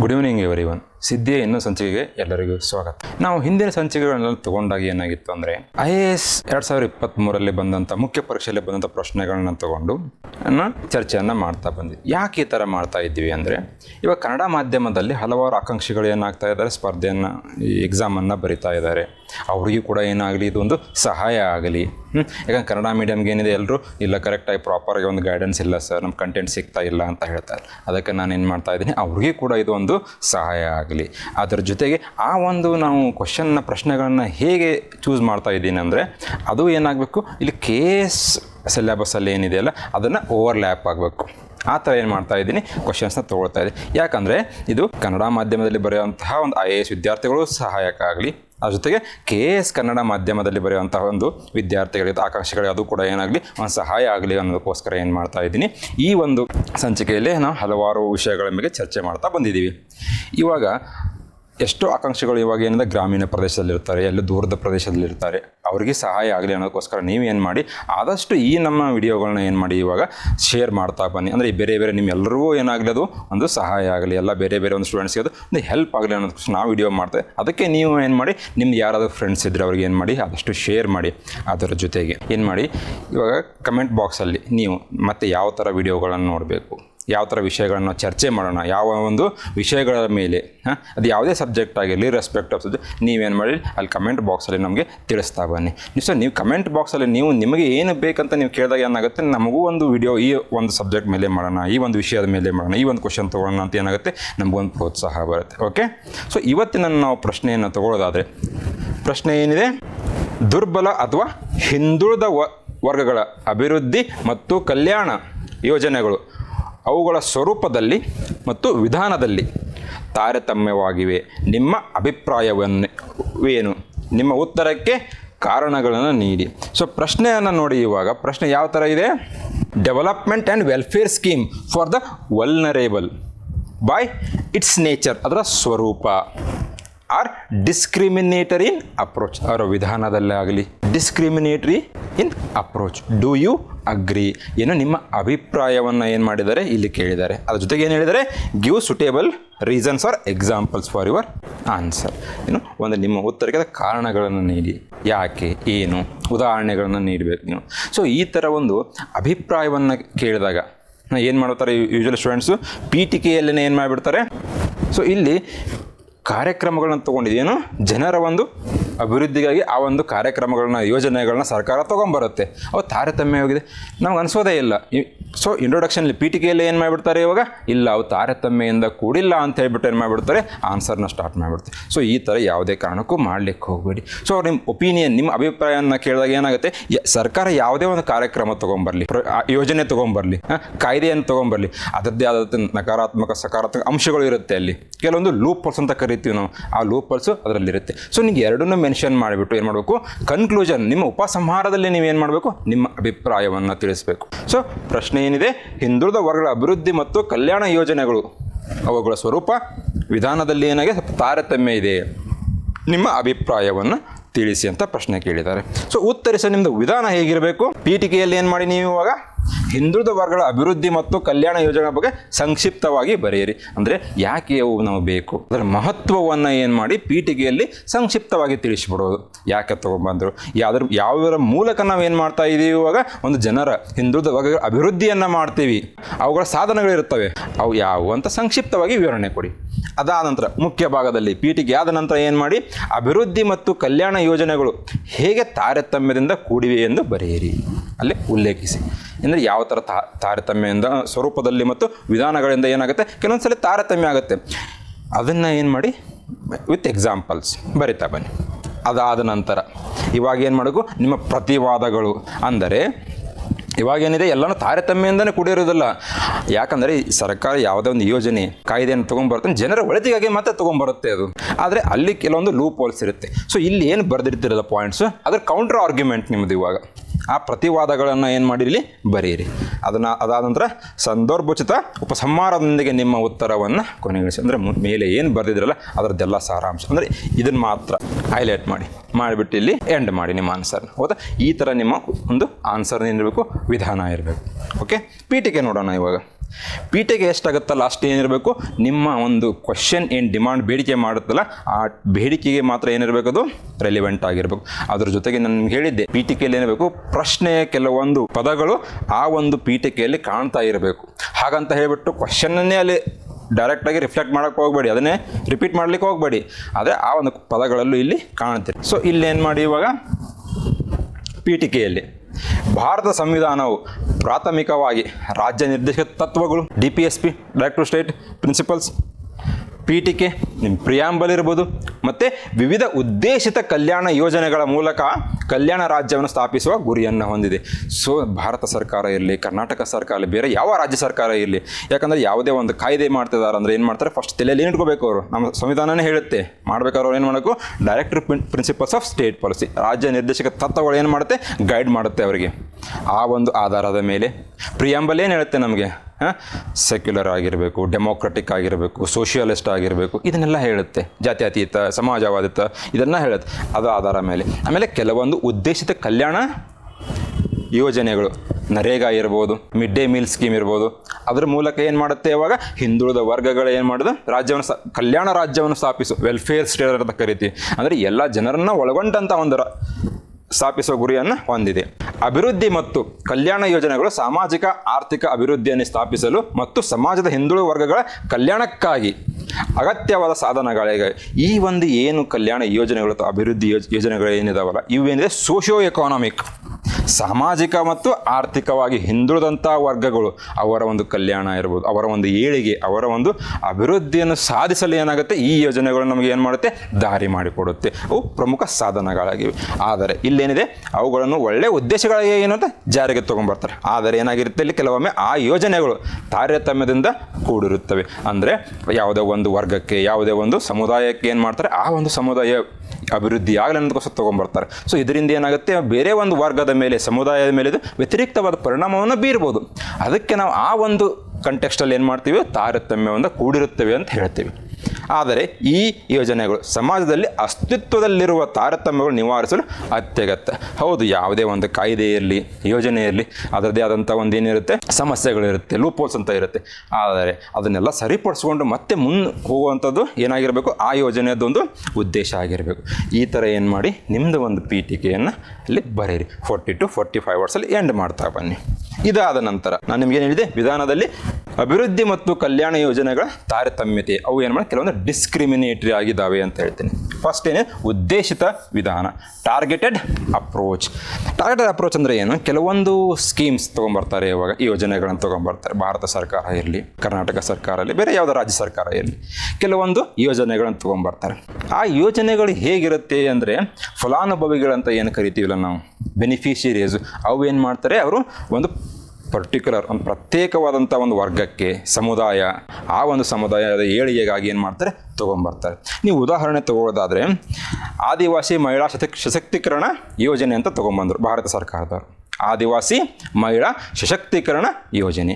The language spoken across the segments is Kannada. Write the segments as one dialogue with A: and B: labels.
A: good evening everyone ಸಿದ್ಧಿಯ ಇನ್ನೂ ಸಂಚಿಕೆಗೆ ಎಲ್ಲರಿಗೂ ಸ್ವಾಗತ. ನಾವು ಹಿಂದಿನ ಸಂಚಿಕೆಗಳನ್ನೆಲ್ಲ ತಗೊಂಡಾಗ ಏನಾಗಿತ್ತು ಅಂದರೆ, ಐ ಎ ಎಸ್ ಎರಡು ಸಾವಿರದ ಇಪ್ಪತ್ತ್ಮೂರಲ್ಲಿ ಬಂದಂಥ ಮುಖ್ಯ ಪರೀಕ್ಷೆಯಲ್ಲಿ ಬಂದಂಥ ಪ್ರಶ್ನೆಗಳನ್ನ ತಗೊಂಡು ಚರ್ಚೆಯನ್ನು ಮಾಡ್ತಾ ಬಂದ್ವಿ. ಯಾಕೆ ಈ ಥರ ಮಾಡ್ತಾ ಇದ್ವಿ ಅಂದರೆ, ಇವಾಗ ಕನ್ನಡ ಮಾಧ್ಯಮದಲ್ಲಿ ಹಲವಾರು ಆಕಾಂಕ್ಷಿಗಳು ಏನಾಗ್ತಾ ಇದ್ದಾರೆ, ಸ್ಪರ್ಧೆಯನ್ನು, ಈ ಎಕ್ಸಾಮನ್ನು ಬರಿತಾ ಇದ್ದಾರೆ. ಅವರಿಗೂ ಕೂಡ ಏನಾಗಲಿ, ಇದೊಂದು ಸಹಾಯ ಆಗಲಿ? ಯಾಕಂದ್ರೆ ಕನ್ನಡ ಮೀಡಿಯಮ್ಗೆ ಏನಿದೆ ಎಲ್ಲರೂ ಇಲ್ಲ ಕರೆಕ್ಟಾಗಿ ಪ್ರಾಪರಾಗಿ ಒಂದು ಗೈಡೆನ್ಸ್ ಇಲ್ಲ ಸರ್ ನಮ್ಮ ಕಂಟೆಂಟ್ ಸಿಗ್ತಾ ಇಲ್ಲ ಅಂತ ಹೇಳ್ತಾರೆ. ಅದಕ್ಕೆ ನಾನು ಏನು ಮಾಡ್ತಾ ಇದ್ದೀನಿ, ಅವ್ರಿಗೆ ಕೂಡ ಇದು ಒಂದು ಸಹಾಯ ಆಗಲಿ. ಅದರ ಜೊತೆಗೆ ಆ ಒಂದು ನಾವು ಕ್ವಶನ್ನ ಪ್ರಶ್ನೆಗಳನ್ನು ಹೇಗೆ ಚೂಸ್ ಮಾಡ್ತಾ ಇದ್ದೀನಿ ಅಂದರೆ ಅದು ಏನಾಗಬೇಕು? ಇಲ್ಲಿ ಕೇಸ್ ಸಿಲೆಬಸ್ಸಲ್ಲಿ ಏನಿದೆಯಲ್ಲ, ಅದನ್ನು ಓವರ್ಲ್ಯಾಪ್ ಆಗಬೇಕು. ಆ ಥರ ಏನು ಮಾಡ್ತಾ ಇದ್ದೀನಿ ಕ್ವಶನ್ಸ್ನ ತೊಗೊಳ್ತಾ ಇದ್ದೀನಿ. ಯಾಕಂದರೆ ಇದು ಕನ್ನಡ ಮಾಧ್ಯಮದಲ್ಲಿ ಬರೆಯುವಂತಹ ಒಂದು ಐ ಎ ಎಸ್ ವಿದ್ಯಾರ್ಥಿಗಳು ಸಹಾಯಕ ಆಗಲಿ ಅದ್ರ ಜೊತೆಗೆ ಕೆ ಎಸ್ ಕನ್ನಡ ಮಾಧ್ಯಮದಲ್ಲಿ ಬರೆಯುವಂತಹ ಒಂದು ವಿದ್ಯಾರ್ಥಿಗಳಿಗೆ, ಆಕಾಂಕ್ಷಿಗಳಿಗೆ ಅದು ಕೂಡ ಏನಾಗಲಿ, ಒಂದು ಸಹಾಯ ಆಗಲಿ ಅನ್ನೋದಕ್ಕೋಸ್ಕರ ಏನು ಮಾಡ್ತಾ ಇದ್ದೀನಿ. ಈ ಒಂದು ಸಂಚಿಕೆಯಲ್ಲಿ ನಾವು ಹಲವಾರು ವಿಷಯಗಳ ಬಗ್ಗೆ ಚರ್ಚೆ ಮಾಡ್ತಾ ಬಂದಿದ್ದೀವಿ. ಇವಾಗ ಎಷ್ಟೋ ಆಕಾಂಕ್ಷಿಗಳು ಇವಾಗ ಏನಿದೆ, ಗ್ರಾಮೀಣ ಪ್ರದೇಶದಲ್ಲಿರ್ತಾರೆ, ಎಲ್ಲೋ ದೂರದ ಪ್ರದೇಶದಲ್ಲಿರ್ತಾರೆ. ಅವರಿಗೆ ಸಹಾಯ ಆಗಲಿ ಅನ್ನೋದಕ್ಕೋಸ್ಕರ ನೀವು ಏನು ಮಾಡಿ ಆದಷ್ಟು ಈ ನಮ್ಮ ವಿಡಿಯೋಗಳನ್ನ ಏನು ಮಾಡಿ ಇವಾಗ ಶೇರ್ ಮಾಡ್ತಾ ಬನ್ನಿ. ಅಂದರೆ ಬೇರೆ ಬೇರೆ ನಿಮ್ಮೆಲ್ಲರಿಗೂ ಏನಾಗಲಿ ಅದು ಒಂದು ಸಹಾಯ ಆಗಲಿ, ಎಲ್ಲ ಬೇರೆ ಬೇರೆ ಒಂದು ಸ್ಟೂಡೆಂಟ್ಸ್ಗೆ ಅದು ಒಂದು ಹೆಲ್ಪ್ ಆಗಲಿ ಅನ್ನೋದಕ್ಕೋಸ್ಕರ ನಾವು ವಿಡಿಯೋ ಮಾಡ್ತೇವೆ ಅದಕ್ಕೆ ನೀವು ಏನು ಮಾಡಿ, ನಿಮ್ದು ಯಾರಾದರೂ ಫ್ರೆಂಡ್ಸ್ ಇದ್ದರೆ ಅವ್ರಿಗೆ ಏನು ಮಾಡಿ, ಆದಷ್ಟು ಶೇರ್ ಮಾಡಿ ಅದರ ಜೊತೆಗೆ. ಏನು ಮಾಡಿ, ಇವಾಗ ಕಮೆಂಟ್ ಬಾಕ್ಸಲ್ಲಿ ನೀವು ಮತ್ತೆ ಯಾವ ಥರ ವಿಡಿಯೋಗಳನ್ನು ನೋಡಬೇಕು? ಯಾವ ಥರ ವಿಷಯಗಳನ್ನು ಚರ್ಚೆ ಮಾಡೋಣ, ಯಾವ ಒಂದು ವಿಷಯಗಳ ಮೇಲೆ, ಹಾಂ, ಅದು ಯಾವುದೇ ಸಬ್ಜೆಕ್ಟ್ ಆಗಿರಲಿ ರೆಸ್ಪೆಕ್ಟ್ ಆಫ್ ಸಬ್ಜೆಕ್ಟ್ ನೀವೇನು ಮಾಡಿ ಅಲ್ಲಿ ಕಮೆಂಟ್ ಬಾಕ್ಸಲ್ಲಿ ನಮಗೆ ತಿಳಿಸ್ತಾ ಬನ್ನಿ. ಸೊ ನೀವು ಕಮೆಂಟ್ ಬಾಕ್ಸಲ್ಲಿ ನೀವು ನಿಮಗೆ ಏನು ಬೇಕಂತ ನೀವು ಕೇಳಿದಾಗ ಏನಾಗುತ್ತೆ, ನಮಗೂ ಒಂದು ವಿಡಿಯೋ ಈ ಒಂದು ಸಬ್ಜೆಕ್ಟ್ ಮೇಲೆ ಮಾಡೋಣ, ಈ ಒಂದು ವಿಷಯದ ಮೇಲೆ ಮಾಡೋಣ, ಈ ಒಂದು ಕ್ವಶನ್ ತೊಗೊಳ್ಳೋಣ ಅಂತ ಏನಾಗುತ್ತೆ ನಮಗೊಂದು ಪ್ರೋತ್ಸಾಹ ಬರುತ್ತೆ ಓಕೆ ಸೊ ಇವತ್ತಿನ ನಾವು ಪ್ರಶ್ನೆಯನ್ನು ತಗೊಳ್ಳೋದಾದರೆ, ಪ್ರಶ್ನೆ ಏನಿದೆ? ದುರ್ಬಲ ಅಥವಾ ಹಿಂದುಳಿದ ವರ್ಗಗಳ ಅಭಿವೃದ್ಧಿ ಮತ್ತು ಕಲ್ಯಾಣ ಯೋಜನೆಗಳು. ಅವುಗಳ ಸ್ವರೂಪದಲ್ಲಿ ಮತ್ತು ವಿಧಾನದಲ್ಲಿ ತಾರತಮ್ಯವಾಗಿವೆ. ನಿಮ್ಮ ಅಭಿಪ್ರಾಯವನ್ನು ಏನು ನಿಮ್ಮ ಉತ್ತರಕ್ಕೆ ಕಾರಣಗಳನ್ನು ನೀಡಿ. ಸೊ ಪ್ರಶ್ನೆಯನ್ನು ನೋಡಿ ಇವಾಗ. ಪ್ರಶ್ನೆ ಯಾವ ಥರ ಇದೆ? Development and welfare scheme for the vulnerable by its nature ಅದರ ಸ್ವರೂಪ. ಆರ್ ಡಿಸ್ಕ್ರಿಮಿನೇಟರಿ ಇನ್ ಅಪ್ರೋಚ್ ಅವರ ವಿಧಾನದಲ್ಲಾಗಲಿ discriminatory in approach do you agree ಏನು ನಿಮ್ಮ ಅಭಿಪ್ರಾಯವನ್ನು ಏನು ಮಾಡಿದ್ದಾರೆ? ಇಲ್ಲಿ ಕೇಳಿದ್ದಾರೆ. ಅದ್ರ ಜೊತೆಗೆ ಏನು ಹೇಳಿದ್ದಾರೆ? Give suitable reasons or examples for your answer ಏನು? ಒಂದು ನಿಮ್ಮ ಉತ್ತರಕ್ಕೆ ಕಾರಣಗಳನ್ನು ನೀಡಿ. ಯಾಕೆ? ಏನು? ಉದಾಹರಣೆಗಳನ್ನು ನೀಡಬೇಕು ನೀವು. ಸೊ ಈ ಥರ ಒಂದು ಅಭಿಪ್ರಾಯವನ್ನು ಕೇಳಿದಾಗ ಏನು ಮಾಡ್ತಾರೆ? ಯೂಶುವಲ್ ಸ್ಟೂಡೆಂಟ್ಸು ಪಿ ಟಿ ಕೆಯಲ್ಲೇ ಏನು ಮಾಡಿಬಿಡ್ತಾರೆ? ಸೊ ಇಲ್ಲಿ ಕಾರ್ಯಕ್ರಮಗಳನ್ನ ತಗೊಂಡಿದೇನೋ ಜನರ ಒಂದು ಅಭಿವೃದ್ಧಿಗಾಗಿ ಆ ಒಂದು ಕಾರ್ಯಕ್ರಮಗಳನ್ನ, ಯೋಜನೆಗಳನ್ನ ಸರ್ಕಾರ ತೊಗೊಂಬರುತ್ತೆ. ಅವು ತಾರತಮ್ಯವಾಗಿದೆ. ನಮ್ಗೆ ಅನಿಸೋದೇ ಇಲ್ಲ. ಸೊ ಇಂಟ್ರೊಡಕ್ಷನಲ್ಲಿ ಪೀಠಿಕೆಯಲ್ಲಿ ಏನು ಮಾಡಿಬಿಡ್ತಾರೆ ಇವಾಗ? ಇಲ್ಲ, ಅವು ತಾರತಮ್ಯದಿಂದ ಕೂಡಿಲ್ಲ ಅಂತ ಹೇಳ್ಬಿಟ್ಟು ಏನು ಮಾಡಿಬಿಡ್ತಾರೆ? ಆನ್ಸರ್ನ ಸ್ಟಾರ್ಟ್ ಮಾಡಿಬಿಡ್ತಾರೆ ಸೊ ಈ ಥರ ಯಾವುದೇ ಕಾರಣಕ್ಕೂ ಮಾಡಲಿಕ್ಕೆ ಹೋಗಬೇಡಿ. ಸೊ ನಿಮ್ಮ ಒಪಿನಿಯನ್ ನಿಮ್ಮ ಅಭಿಪ್ರಾಯನ ಕೇಳಿದಾಗ ಏನಾಗುತ್ತೆ? ಸರ್ಕಾರ ಯಾವುದೇ ಒಂದು ಕಾರ್ಯಕ್ರಮ ತೊಗೊಂಬರಲಿ ಯೋಜನೆ ತೊಗೊಂಬರಲಿ ಕಾಯ್ದೆಯನ್ನು ತೊಗೊಂಬರಲಿ ಅದರದ್ದೇ ಆದ ನಕಾರಾತ್ಮಕ, ಸಕಾರಾತ್ಮಕ ಅಂಶಗಳು ಇರುತ್ತೆ ಅಲ್ಲಿ. ಕೆಲವೊಂದು ಲೂಪಲ್ಸ್ ಅಂತ ಕರಿತೀವಿ ನಾವು. ಆ ಲೂಪಲ್ಸು ಅದರಲ್ಲಿರುತ್ತೆ. ಸೊ ನಿಮಗೆ ಎರಡನ್ನೂ ಮೆನ್ಷನ್ ಮಾಡಿಬಿಟ್ಟು ಏನು ಮಾಡಬೇಕು? ಕನ್ಕ್ಲೂಷನ್ ನಿಮ್ಮ ಉಪಸಂಹಾರದಲ್ಲಿ ನೀವು ಏನು ಮಾಡಬೇಕು? ನಿಮ್ಮ ಅಭಿಪ್ರಾಯವನ್ನು ತಿಳಿಸಬೇಕು. ಸೊ ಪ್ರಶ್ನೆ ಏನಿದೆ? ಹಿಂದುಳಿದ ವರ್ಗಗಳ ಅಭಿವೃದ್ಧಿ ಮತ್ತು ಕಲ್ಯಾಣ ಯೋಜನೆಗಳು ಅವುಗಳ ಸ್ವರೂಪ ವಿಧಾನದಲ್ಲಿ ಏನಾಗಿದೆ? ತಾರತಮ್ಯ ಇದೆ. ನಿಮ್ಮ ಅಭಿಪ್ರಾಯವನ್ನು ತಿಳಿಸಿ ಅಂತ ಪ್ರಶ್ನೆ ಕೇಳಿದ್ದಾರೆ. ಸೊ ಉತ್ತರಿಸೋ ನಿಮ್ಮದು ವಿಧಾನ ಹೇಗಿರಬೇಕು? ಪೀಠಿಕೆಯಲ್ಲಿ ಏನು ಮಾಡಿ ನೀವು ಇವಾಗ? ಹಿಂದುಳಿದ ವರ್ಗಗಳ ಅಭಿವೃದ್ಧಿ ಮತ್ತು ಕಲ್ಯಾಣ ಯೋಜನೆ ಬಗ್ಗೆ ಸಂಕ್ಷಿಪ್ತವಾಗಿ ಬರೆಯಿರಿ. ಅಂದರೆ ಯಾಕೆ ಅವು ನಮಗೆ ಬೇಕು? ಅದರ ಮಹತ್ವವನ್ನು ಏನು ಮಾಡಿ ಪೀಠಿಗೆಯಲ್ಲಿ ಸಂಕ್ಷಿಪ್ತವಾಗಿ ತಿಳಿಸಿಬಿಡೋದು. ಯಾಕೆ ತೊಗೊಂಬಂದರು ಯಾವ್ದ್ರ ಯಾವ್ದರ ಮೂಲಕ ನಾವು ಏನು ಮಾಡ್ತಾ ಇದ್ದೀವಿ ಇವಾಗ? ಒಂದು ಜನರ ಹಿಂದುಳಿದ ವರ್ಗಗಳ ಅಭಿವೃದ್ಧಿಯನ್ನು ಮಾಡ್ತೀವಿ. ಅವುಗಳ ಸಾಧನಗಳಿರ್ತವೆ ಅವು ಯಾವುವು ಅಂತ ಸಂಕ್ಷಿಪ್ತವಾಗಿ ವಿವರಣೆ ಕೊಡಿ. ಅದಾದ ನಂತರ ಮುಖ್ಯ ಭಾಗದಲ್ಲಿ ಪೀಠಿಗೆ ಆದ ನಂತರ ಏನು ಮಾಡಿ? ಅಭಿವೃದ್ಧಿ ಮತ್ತು ಕಲ್ಯಾಣ ಯೋಜನೆಗಳು ಹೇಗೆ ತಾರತಮ್ಯದಿಂದ ಕೂಡಿವೆ ಎಂದು ಬರೆಯಿರಿ. ಅಲ್ಲಿ ಉಲ್ಲೇಖಿಸಿ. ಅಂದರೆ ಯಾವ ಥರ ತಾರತಮ್ಯದಿಂದ, ಸ್ವರೂಪದಲ್ಲಿ ಮತ್ತು ವಿಧಾನಗಳಿಂದ ಏನಾಗುತ್ತೆ? ಕೆಲವೊಂದು ಸಲ ತಾರತಮ್ಯ ಆಗುತ್ತೆ. ಅದನ್ನು ಏನು ಮಾಡಿ? ವಿತ್ ಎಕ್ಸಾಂಪಲ್ಸ್ ಬರಿತಾ ಬನ್ನಿ. ಅದಾದ ನಂತರ ಇವಾಗ ಏನು ಮಾಡಬೇಕು ನಿಮ್ಮ ಪ್ರತಿವಾದಗಳು. ಅಂದರೆ ಇವಾಗೇನಿದೆ, ಎಲ್ಲನೂ ತಾರತಮ್ಯದಿಂದನೇ ಕೂಡಿರೋದಿಲ್ಲ. ಯಾಕಂದರೆ ಸರ್ಕಾರ ಯಾವುದೇ ಒಂದು ಯೋಜನೆ, ಕಾಯ್ದೆಯನ್ನು ತೊಗೊಂಡ್ಬರುತ್ತೆ ಜನರ ಒಳಿತಿಗಾಗಿ ಮತ್ತೆ ತೊಗೊಂಡ್ಬರುತ್ತೆ ಅದು. ಆದರೆ ಅಲ್ಲಿ ಕೆಲವೊಂದು ಲೂಪ್ ಹೋಲ್ಸ್ ಇರುತ್ತೆ. ಸೊ ಇಲ್ಲಿ ಏನು ಬರೆದಿರ್ತಿರಲ್ಲ ಪಾಯಿಂಟ್ಸು ಅದರ ಕೌಂಟರ್ ಆರ್ಗ್ಯುಮೆಂಟ್ ನಿಮ್ಮದು ಇವಾಗ. ಆ ಪ್ರತಿವಾದಗಳನ್ನು ಏನು ಮಾಡಿರಲಿ ಬರೀರಿ ಅದನ್ನು ಅದಾದ ನಂತರ ಸಂದರ್ಭೋಚಿತ ಉಪಸಂಹಾರದೊಂದಿಗೆ ನಿಮ್ಮ ಉತ್ತರವನ್ನು ಕೊನೆಗೊಳಿಸಿ. ಅಂದರೆ ಮೇಲೆ ಏನು ಬರೆದಿದ್ರಲ್ಲ, ಅದರದ್ದೆಲ್ಲ ಸಾರಾಂಶ. ಅಂದರೆ ಇದನ್ನು ಮಾತ್ರ ಹೈಲೈಟ್ ಮಾಡಿ. ಮಾಡಿಬಿಟ್ಟು ಇಲ್ಲಿ ಎಂಡ್ ಮಾಡಿ ನಿಮ್ಮ ಆನ್ಸರ್ ಹೌದಾ? ಈ ಥರ ನಿಮ್ಮ ಒಂದು ಆನ್ಸರ್ ಏನಿರಬೇಕು ವಿಧಾನ ಇರಬೇಕು. ಓಕೆ ಪೀಠಿಕೆ ನೋಡೋಣ ಇವಾಗ. ಪೀಠಿಗೆ ಎಷ್ಟಾಗುತ್ತಲ್ಲ ಅಷ್ಟು ಏನಿರಬೇಕು. ನಿಮ್ಮ ಒಂದು ಕ್ವಶನ್ ಏನು ಡಿಮಾಂಡ್ ಬೇಡಿಕೆ ಮಾಡುತ್ತಲ್ಲ, ಆ ಬೇಡಿಕೆಗೆ ಮಾತ್ರ ಏನಿರಬೇಕು ಅದು ರೆಲಿವೆಂಟ್ ಆಗಿರಬೇಕು. ಅದ್ರ ಜೊತೆಗೆ ನಾನು ನಿಮ್ಗೆ ಹೇಳಿದ್ದೆ ಪೀಠಿಕೆಯಲ್ಲಿ ಏನಿರಬೇಕು, ಪ್ರಶ್ನೆಯ ಕೆಲವೊಂದು ಪದಗಳು ಆ ಒಂದು ಪೀಠಿಕೆಯಲ್ಲಿ ಕಾಣ್ತಾ ಇರಬೇಕು. ಹಾಗಂತ ಹೇಳಿಬಿಟ್ಟು ಕ್ವಶನ್ನೇ ಅಲ್ಲಿ ಡೈರೆಕ್ಟಾಗಿ ರಿಫ್ಲೆಕ್ಟ್ ಮಾಡೋಕೆ ಹೋಗಬೇಡಿ, ಅದನ್ನೇ ರಿಪೀಟ್ ಮಾಡ್ಲಿಕ್ಕೆ ಹೋಗಬೇಡಿ. ಆದರೆ ಆ ಒಂದು ಪದಗಳಲ್ಲೂ ಇಲ್ಲಿ ಕಾಣುತ್ತೆ ಸೊ ಇಲ್ಲಿ ಏನು ಮಾಡಿ ಇವಾಗ? ಪೀಠಿಕೆಯಲ್ಲಿ ಭಾರತ ಸಂವಿಧಾನವು ಪ್ರಾಥಮಿಕವಾಗಿ ರಾಜ್ಯ ನಿರ್ದೇಶಕ ತತ್ವಗಳು D P S P director state principles ಪೀಠಿಕೆ ನಿಮ್ಮ ಪ್ರಿಯಾಂಬಲ್ ಇರ್ಬೋದು, ಮತ್ತು ವಿವಿಧ ಉದ್ದೇಶಿತ ಕಲ್ಯಾಣ ಯೋಜನೆಗಳ ಮೂಲಕ ಕಲ್ಯಾಣ ರಾಜ್ಯವನ್ನು ಸ್ಥಾಪಿಸುವ ಗುರಿಯನ್ನು ಹೊಂದಿದೆ. ಸೊ, ಭಾರತ ಸರ್ಕಾರ ಇರಲಿ, ಕರ್ನಾಟಕ ಸರ್ಕಾರ ಇರಲಿ, ಬೇರೆ ಯಾವ ರಾಜ್ಯ ಸರ್ಕಾರ ಇರಲಿ, ಯಾಕಂದರೆ ಯಾವುದೇ ಒಂದು ಕಾಯ್ದೆ ಮಾಡ್ತಿದ್ದಾರೆ ಅಂದರೆ ಏನು ಮಾಡ್ತಾರೆ? ಫಸ್ಟ್ ತಲೆಯಲ್ಲಿ ಇಟ್ಕೋಬೇಕು ಅವರು? ನಮ್ಮ ಸಂವಿಧಾನನೇ ಹೇಳುತ್ತೆ. ಮಾಡಬೇಕಾದ್ರೆ ಏನು ಮಾಡಬೇಕು? Director principles of state policy ರಾಜ್ಯ ನಿರ್ದೇಶಕ ತತ್ವಗಳು ಏನು ಮಾಡುತ್ತೆ? ಗೈಡ್ ಮಾಡುತ್ತೆ ಅವರಿಗೆ. ಆ ಒಂದು ಆಧಾರದ ಮೇಲೆ. ಪ್ರಿಯಾಂಬಲ್ ಏನು ಹೇಳುತ್ತೆ ನಮಗೆ? ಸೆಕ್ಯುಲರ್ ಆಗಿರಬೇಕು ಡೆಮೋಕ್ರೆಟಿಕ್ ಆಗಿರಬೇಕು ಸೋಷಿಯಲಿಸ್ಟ್ ಆಗಿರಬೇಕು, ಇದನ್ನೆಲ್ಲ ಹೇಳುತ್ತೆ. ಜಾತ್ಯತೀತ, ಸಮಾಜವಾದಿತ, ಇದನ್ನು ಹೇಳುತ್ತೆ. ಅದು ಆಧಾರ ಮೇಲೆ. ಆಮೇಲೆ ಕೆಲವೊಂದು ಉದ್ದೇಶಿತ ಕಲ್ಯಾಣ ಯೋಜನೆಗಳು. ನರೇಗಾ ಇರ್ಬೋದು ಮಿಡ್ ಡೇ ಮೀಲ್ ಸ್ಕೀಮ್ ಇರ್ಬೋದು. ಅದ್ರ ಮೂಲಕ ಏನು ಮಾಡುತ್ತೆ ಇವಾಗ? ಹಿಂದುಳಿದ ವರ್ಗಗಳು ಏನು ಮಾಡೋದು? ರಾಜ್ಯವನ್ನು ಸ, ಕಲ್ಯಾಣ ರಾಜ್ಯವನ್ನು ಸ್ಥಾಪಿಸು. ವೆಲ್ಫೇರ್ ಸ್ಟೇಟ್ ಅಂತ ಕರಿತೀವಿ. ಅಂದರೆ ಎಲ್ಲ ಜನರನ್ನು ಒಳಗೊಂಡಂಥ ಒಂದು ಸ್ಥಾಪಿಸೋ ಗುರಿಯನ್ನು ಹೊಂದಿದೆ. ಅಭಿವೃದ್ಧಿ ಮತ್ತು ಕಲ್ಯಾಣ ಯೋಜನೆಗಳು ಸಾಮಾಜಿಕ, ಆರ್ಥಿಕ ಅಭಿವೃದ್ಧಿಯನ್ನು ಸ್ಥಾಪಿಸಲು ಮತ್ತು ಸಮಾಜದ ಹಿಂದುಳಿದ ವರ್ಗಗಳ ಕಲ್ಯಾಣಕ್ಕಾಗಿ ಅಗತ್ಯವಾದ ಸಾಧನಗಳಿಗೆ ಈ ಒಂದು ಏನು ಕಲ್ಯಾಣ ಯೋಜನೆಗಳು ಅಥವಾ ಅಭಿವೃದ್ಧಿ ಯೋಜ, ಯೋಜನೆಗಳು ಏನಿದಾವಲ್ಲ ಇವೇನಿದೆ ಸೋಷಿಯೋ ಎಕಾನಾಮಿಕ್ ಸಾಮಾಜಿಕ ಮತ್ತು ಆರ್ಥಿಕವಾಗಿ ಹಿಂದುಳಿದಂಥ ವರ್ಗಗಳು ಅವರ ಒಂದು ಕಲ್ಯಾಣ ಇರ್ಬೋದು, ಅವರ ಒಂದು ಏಳಿಗೆ, ಅವರ ಒಂದು ಅಭಿವೃದ್ಧಿಯನ್ನು ಸಾಧಿಸಲು ಏನಾಗುತ್ತೆ? ಈ ಯೋಜನೆಗಳು ನಮಗೆ ಏನು ಮಾಡುತ್ತೆ? ದಾರಿ ಮಾಡಿಕೊಡುತ್ತೆ. ಅವು ಪ್ರಮುಖ ಸಾಧನಗಳಾಗಿವೆ. ಆದರೆ ಇಲ್ಲೇನಿದೆ? ಅವುಗಳನ್ನು ಒಳ್ಳೆಯ ಉದ್ದೇಶಗಳಿಗೆ ಏನು ಅಂತ ಜಾರಿಗೆ ತೊಗೊಂಡ್ಬರ್ತಾರೆ. ಆದರೆ ಏನಾಗಿರುತ್ತೆ ಇಲ್ಲಿ? ಕೆಲವೊಮ್ಮೆ ಆ ಯೋಜನೆಗಳು ತಾರತಮ್ಯದಿಂದ ಕೂಡಿರುತ್ತವೆ. ಅಂದರೆ ಯಾವುದೇ ಒಂದು ವರ್ಗಕ್ಕೆ, ಯಾವುದೇ ಒಂದು ಸಮುದಾಯಕ್ಕೆ ಏನು ಮಾಡ್ತಾರೆ? ಆ ಒಂದು ಸಮುದಾಯ ಅಭಿವೃದ್ಧಿ ಆಗಲಿ ಅನ್ನೋದಕ್ಕೋಸ್ಕರ ತೊಗೊಂಬರ್ತಾರೆ ಸೊ ಇದರಿಂದ ಏನಾಗುತ್ತೆ? ಬೇರೆ ಒಂದು ವರ್ಗದ ಮೇಲೆ, ಸಮುದಾಯದ ಮೇಲೆ ವ್ಯತಿರಿಕ್ತವಾದ ಪರಿಣಾಮವನ್ನು ಬೀರ್ಬೋದು. ಅದಕ್ಕೆ ನಾವು ಆ ಒಂದು ಕಂಟೆಕ್ಸ್ಟಲ್ಲಿ ಏನು ಮಾಡ್ತೀವಿ? ತಾರತಮ್ಯವನ್ನು ಕೂಡಿರುತ್ತವೆ ಅಂತ ಹೇಳ್ತೀವಿ. ಆದರೆ ಈ ಯೋಜನೆಗಳು ಸಮಾಜದಲ್ಲಿ ಅಸ್ತಿತ್ವದಲ್ಲಿರುವ ತಾರತಮ್ಯಗಳು ನಿವಾರಿಸಲು ಅತ್ಯಗತ್ಯ. ಹೌದು, ಯಾವುದೇ ಒಂದು ಕಾಯ್ದೆ ಇರಲಿ ಯೋಜನೆ ಇರಲಿ ಅದರದೇ ಆದಂಥ ಒಂದು ಏನಿರುತ್ತೆ ಸಮಸ್ಯೆಗಳಿರುತ್ತೆ ಲೂಪೋಲ್ಸ್ ಅಂತ ಇರುತ್ತೆ. ಆದರೆ ಅದನ್ನೆಲ್ಲ ಸರಿಪಡಿಸ್ಕೊಂಡು ಮತ್ತೆ ಮುನ್, ಹೋಗುವಂಥದ್ದು ಏನಾಗಿರಬೇಕು? ಆ ಯೋಜನೆಯದೊಂದು ಉದ್ದೇಶ ಆಗಿರಬೇಕು. ಈ ಥರ ಏನು ಮಾಡಿ ನಿಮ್ಮದು ಒಂದು ಪೀಠಿಕೆಯನ್ನು ಅಲ್ಲಿ ಬರೀರಿ ಫೋರ್ಟಿ ಟು ಫೋರ್ಟಿ ಫೈವ್ ಅವರ್ಸಲ್ಲಿ ಎಂಡ್ ಮಾಡ್ತಾ ಬನ್ನಿ. ಇದಾದ ನಂತರ ನಾನು ನಿಮ್ಗೆ ಏನು ಹೇಳಿದೆ? ವಿಧಾನದಲ್ಲಿ ಅಭಿವೃದ್ಧಿ ಮತ್ತು ಕಲ್ಯಾಣ ಯೋಜನೆಗಳ ತಾರತಮ್ಯತೆ. ಅವು ಏನು ಮಾಡಿ ಕೆಲವೊಂದು ಡಿಸ್ಕ್ರಿಮಿನೇಟರಿ ಆಗಿದ್ದಾವೆ ಅಂತ ಹೇಳ್ತೀನಿ. ಫಸ್ಟ್ ಏನು? ಉದ್ದೇಶಿತ ವಿಧಾನ. ಟಾರ್ಗೆಟೆಡ್ ಅಪ್ರೋಚ್ ಟಾರ್ಗೆಟೆಡ್ ಅಪ್ರೋಚ್ ಅಂದರೆ ಏನು? ಕೆಲವೊಂದು ಸ್ಕೀಮ್ಸ್ ತೊಗೊಂಬರ್ತಾರೆ ಇವಾಗ ಯೋಜನೆಗಳನ್ನು ತೊಗೊಂಬರ್ತಾರೆ. ಭಾರತ ಸರ್ಕಾರ ಇರಲಿ, ಕರ್ನಾಟಕ ಸರ್ಕಾರ ಇರಲಿ, ಬೇರೆ ಯಾವುದೋ ರಾಜ್ಯ ಸರ್ಕಾರ ಇರಲಿ. ಕೆಲವೊಂದು ಯೋಜನೆಗಳನ್ನು ತೊಗೊಂಬರ್ತಾರೆ. ಆ ಯೋಜನೆಗಳು ಹೇಗಿರುತ್ತೆ ಅಂದರೆ, ಫಲಾನುಭವಿಗಳಂತ ಏನು ಕರಿತೀವಲ್ಲ ನಾವು? ಬೆನಿಫಿಷಿಯರೀಸ್ ಅವು ಏನು ಮಾಡ್ತಾರೆ? ಅವರು ಒಂದು ಪರ್ಟಿಕ್ಯುಲರ್ ಒಂದು ಪ್ರತ್ಯೇಕವಾದಂಥ ಒಂದು ವರ್ಗಕ್ಕೆ ಸಮುದಾಯ, ಆ ಒಂದು ಸಮುದಾಯದ ಏಳಿಗೆಗಾಗಿ ಏನು ಮಾಡ್ತಾರೆ? ತೊಗೊಂಬರ್ತಾರೆ. ನೀವು ಉದಾಹರಣೆ ತಗೊಳ್ಳೋದಾದರೆ, ಆದಿವಾಸಿ ಮಹಿಳಾ ಸಶಕ್ ಸಶಕ್ತೀಕರಣ ಯೋಜನೆ ಅಂತ ತೊಗೊಂಬಂದರು ಭಾರತ ಸರ್ಕಾರದವರು. ಆದಿವಾಸಿ ಮಹಿಳಾ ಸಶಕ್ತೀಕರಣ ಯೋಜನೆ.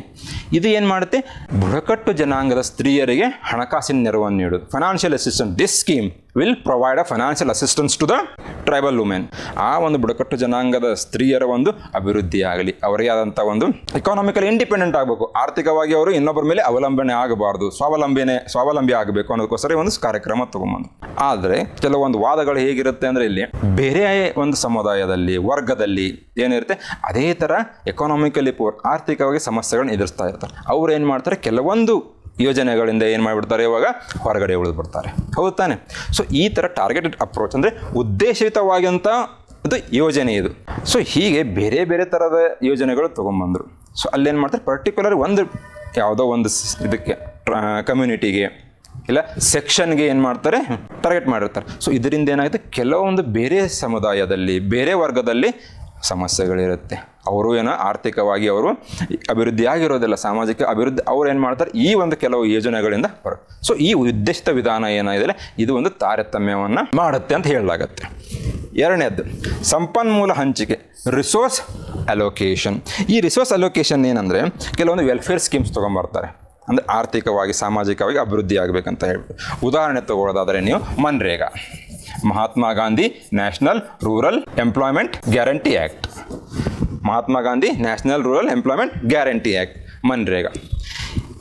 A: ಇದು ಏನು ಮಾಡುತ್ತೆ? ಬುಡಕಟ್ಟು ಜನಾಂಗದ ಸ್ತ್ರೀಯರಿಗೆ ಹಣಕಾಸಿನ ನೆರವನ್ನು ನೀಡೋದು financial assistant this scheme will provide a financial assistance to the tribal women ಆ ಒಂದು ಬುಡಕಟ್ಟು ಜನಾಂಗದ ಸ್ತ್ರೀಯರ ಒಂದು ಅಭಿವೃದ್ಧಿ ಆಗಲಿ ಅವರಿಗೆ ಆದಂಥ ಒಂದು ಎಕಾನಾಮಿಕಲ್ ಇಂಡಿಪೆಂಡೆಂಟ್ ಆಗಬೇಕು. ಆರ್ಥಿಕವಾಗಿ ಅವರು ಇನ್ನೊಬ್ಬರ ಮೇಲೆ ಅವಲಂಬನೆ ಆಗಬಾರ್ದು. ಸ್ವಾವಲಂಬನೆ, ಸ್ವಾವಲಂಬಿ ಆಗಬೇಕು ಅನ್ನೋದಕ್ಕೋಸ್ಕರ ಒಂದು ಕಾರ್ಯಕ್ರಮ ತಗೊಂಬಂದು ಆದರೆ ಕೆಲವೊಂದು ವಾದಗಳು ಹೇಗಿರುತ್ತೆ ಅಂದರೆ ಇಲ್ಲಿ ಬೇರೆ ಒಂದು ಸಮುದಾಯದಲ್ಲಿ, ವರ್ಗದಲ್ಲಿ ಏನಿರುತ್ತೆ, ಅದೇ ಥರ ಎಕಾನಾಮಿಕಲಿ ಪೂರ್ ಆರ್ಥಿಕವಾಗಿ ಸಮಸ್ಯೆಗಳನ್ನ ಎದುರಿಸ್ತಾ ಇರ್ತಾರೆ. ಅವ್ರು ಏನು ಮಾಡ್ತಾರೆ? ಕೆಲವೊಂದು ಯೋಜನೆಗಳಿಂದ ಏನು ಮಾಡಿಬಿಡ್ತಾರೆ? ಇವಾಗ ಹೊರಗಡೆ ಉಳಿದ್ಬಿಡ್ತಾರೆ. ಹೌದು ತಾನೆ? ಸೊ ಈ ಥರ ಟಾರ್ಗೆಟೆಡ್ ಅಪ್ರೋಚ್ ಅಂದರೆ ಉದ್ದೇಶಿತವಾದಂಥ ಅದು ಯೋಜನೆ ಇದು. ಸೊ ಹೀಗೆ ಬೇರೆ ಬೇರೆ ಥರದ ಯೋಜನೆಗಳು ತೊಗೊಂಬಂದರು. ಸೊ ಅಲ್ಲೇನು ಮಾಡ್ತಾರೆ? ಪರ್ಟಿಕ್ಯುಲರ್ ಒಂದು ಯಾವುದೋ ಒಂದು ಇದಕ್ಕೆ ಕಮ್ಯುನಿಟಿಗೆ ಇಲ್ಲ ಸೆಕ್ಷನ್ಗೆ ಏನು ಮಾಡ್ತಾರೆ? ಟಾರ್ಗೆಟ್ ಮಾಡಿರ್ತಾರೆ. ಸೊ ಇದರಿಂದ ಏನಾಗುತ್ತೆ ಕೆಲವೊಂದು ಬೇರೆ ಸಮುದಾಯದಲ್ಲಿ, ಬೇರೆ ವರ್ಗದಲ್ಲಿ ಸಮಸ್ಯೆಗಳಿರುತ್ತೆ. ಅವರು ಏನೋ ಆರ್ಥಿಕವಾಗಿ ಅವರು ಅಭಿವೃದ್ಧಿ ಆಗಿರೋದಿಲ್ಲ ಸಾಮಾಜಿಕ ಅಭಿವೃದ್ಧಿ ಅವ್ರು ಏನು ಮಾಡ್ತಾರೆ? ಈ ಒಂದು ಕೆಲವು ಯೋಜನೆಗಳಿಂದ ಬರೋ. ಸೊ ಈ ಉದ್ದೇಶಿತ ವಿಧಾನ ಏನಾಗಿದೆ? ಇದು ಒಂದು ತಾರತಮ್ಯವನ್ನು ಮಾಡುತ್ತೆ ಅಂತ ಹೇಳಲಾಗತ್ತೆ. ಎರಡನೇದ್ದು ಸಂಪನ್ಮೂಲ ಹಂಚಿಕೆ ರಿಸೋರ್ಸ್ ಅಲೋಕೇಶನ್ ಈ ರಿಸೋರ್ಸ್ ಅಲೋಕೇಶನ್ ಏನಂದರೆ, ಕೆಲವೊಂದು ವೆಲ್ಫೇರ್ ಸ್ಕೀಮ್ಸ್ ತೊಗೊಂಬರ್ತಾರೆ. ಅಂದರೆ ಆರ್ಥಿಕವಾಗಿ, ಸಾಮಾಜಿಕವಾಗಿ ಅಭಿವೃದ್ಧಿ ಆಗಬೇಕಂತ ಹೇಳ್ಬೋದು ಉದಾಹರಣೆ ತಗೊಳ್ಳೋದಾದರೆ ನೀವು MNREGA. Mahatma Gandhi national rural employment guarantee act Mahatma Gandhi national rural employment guarantee act MNREGA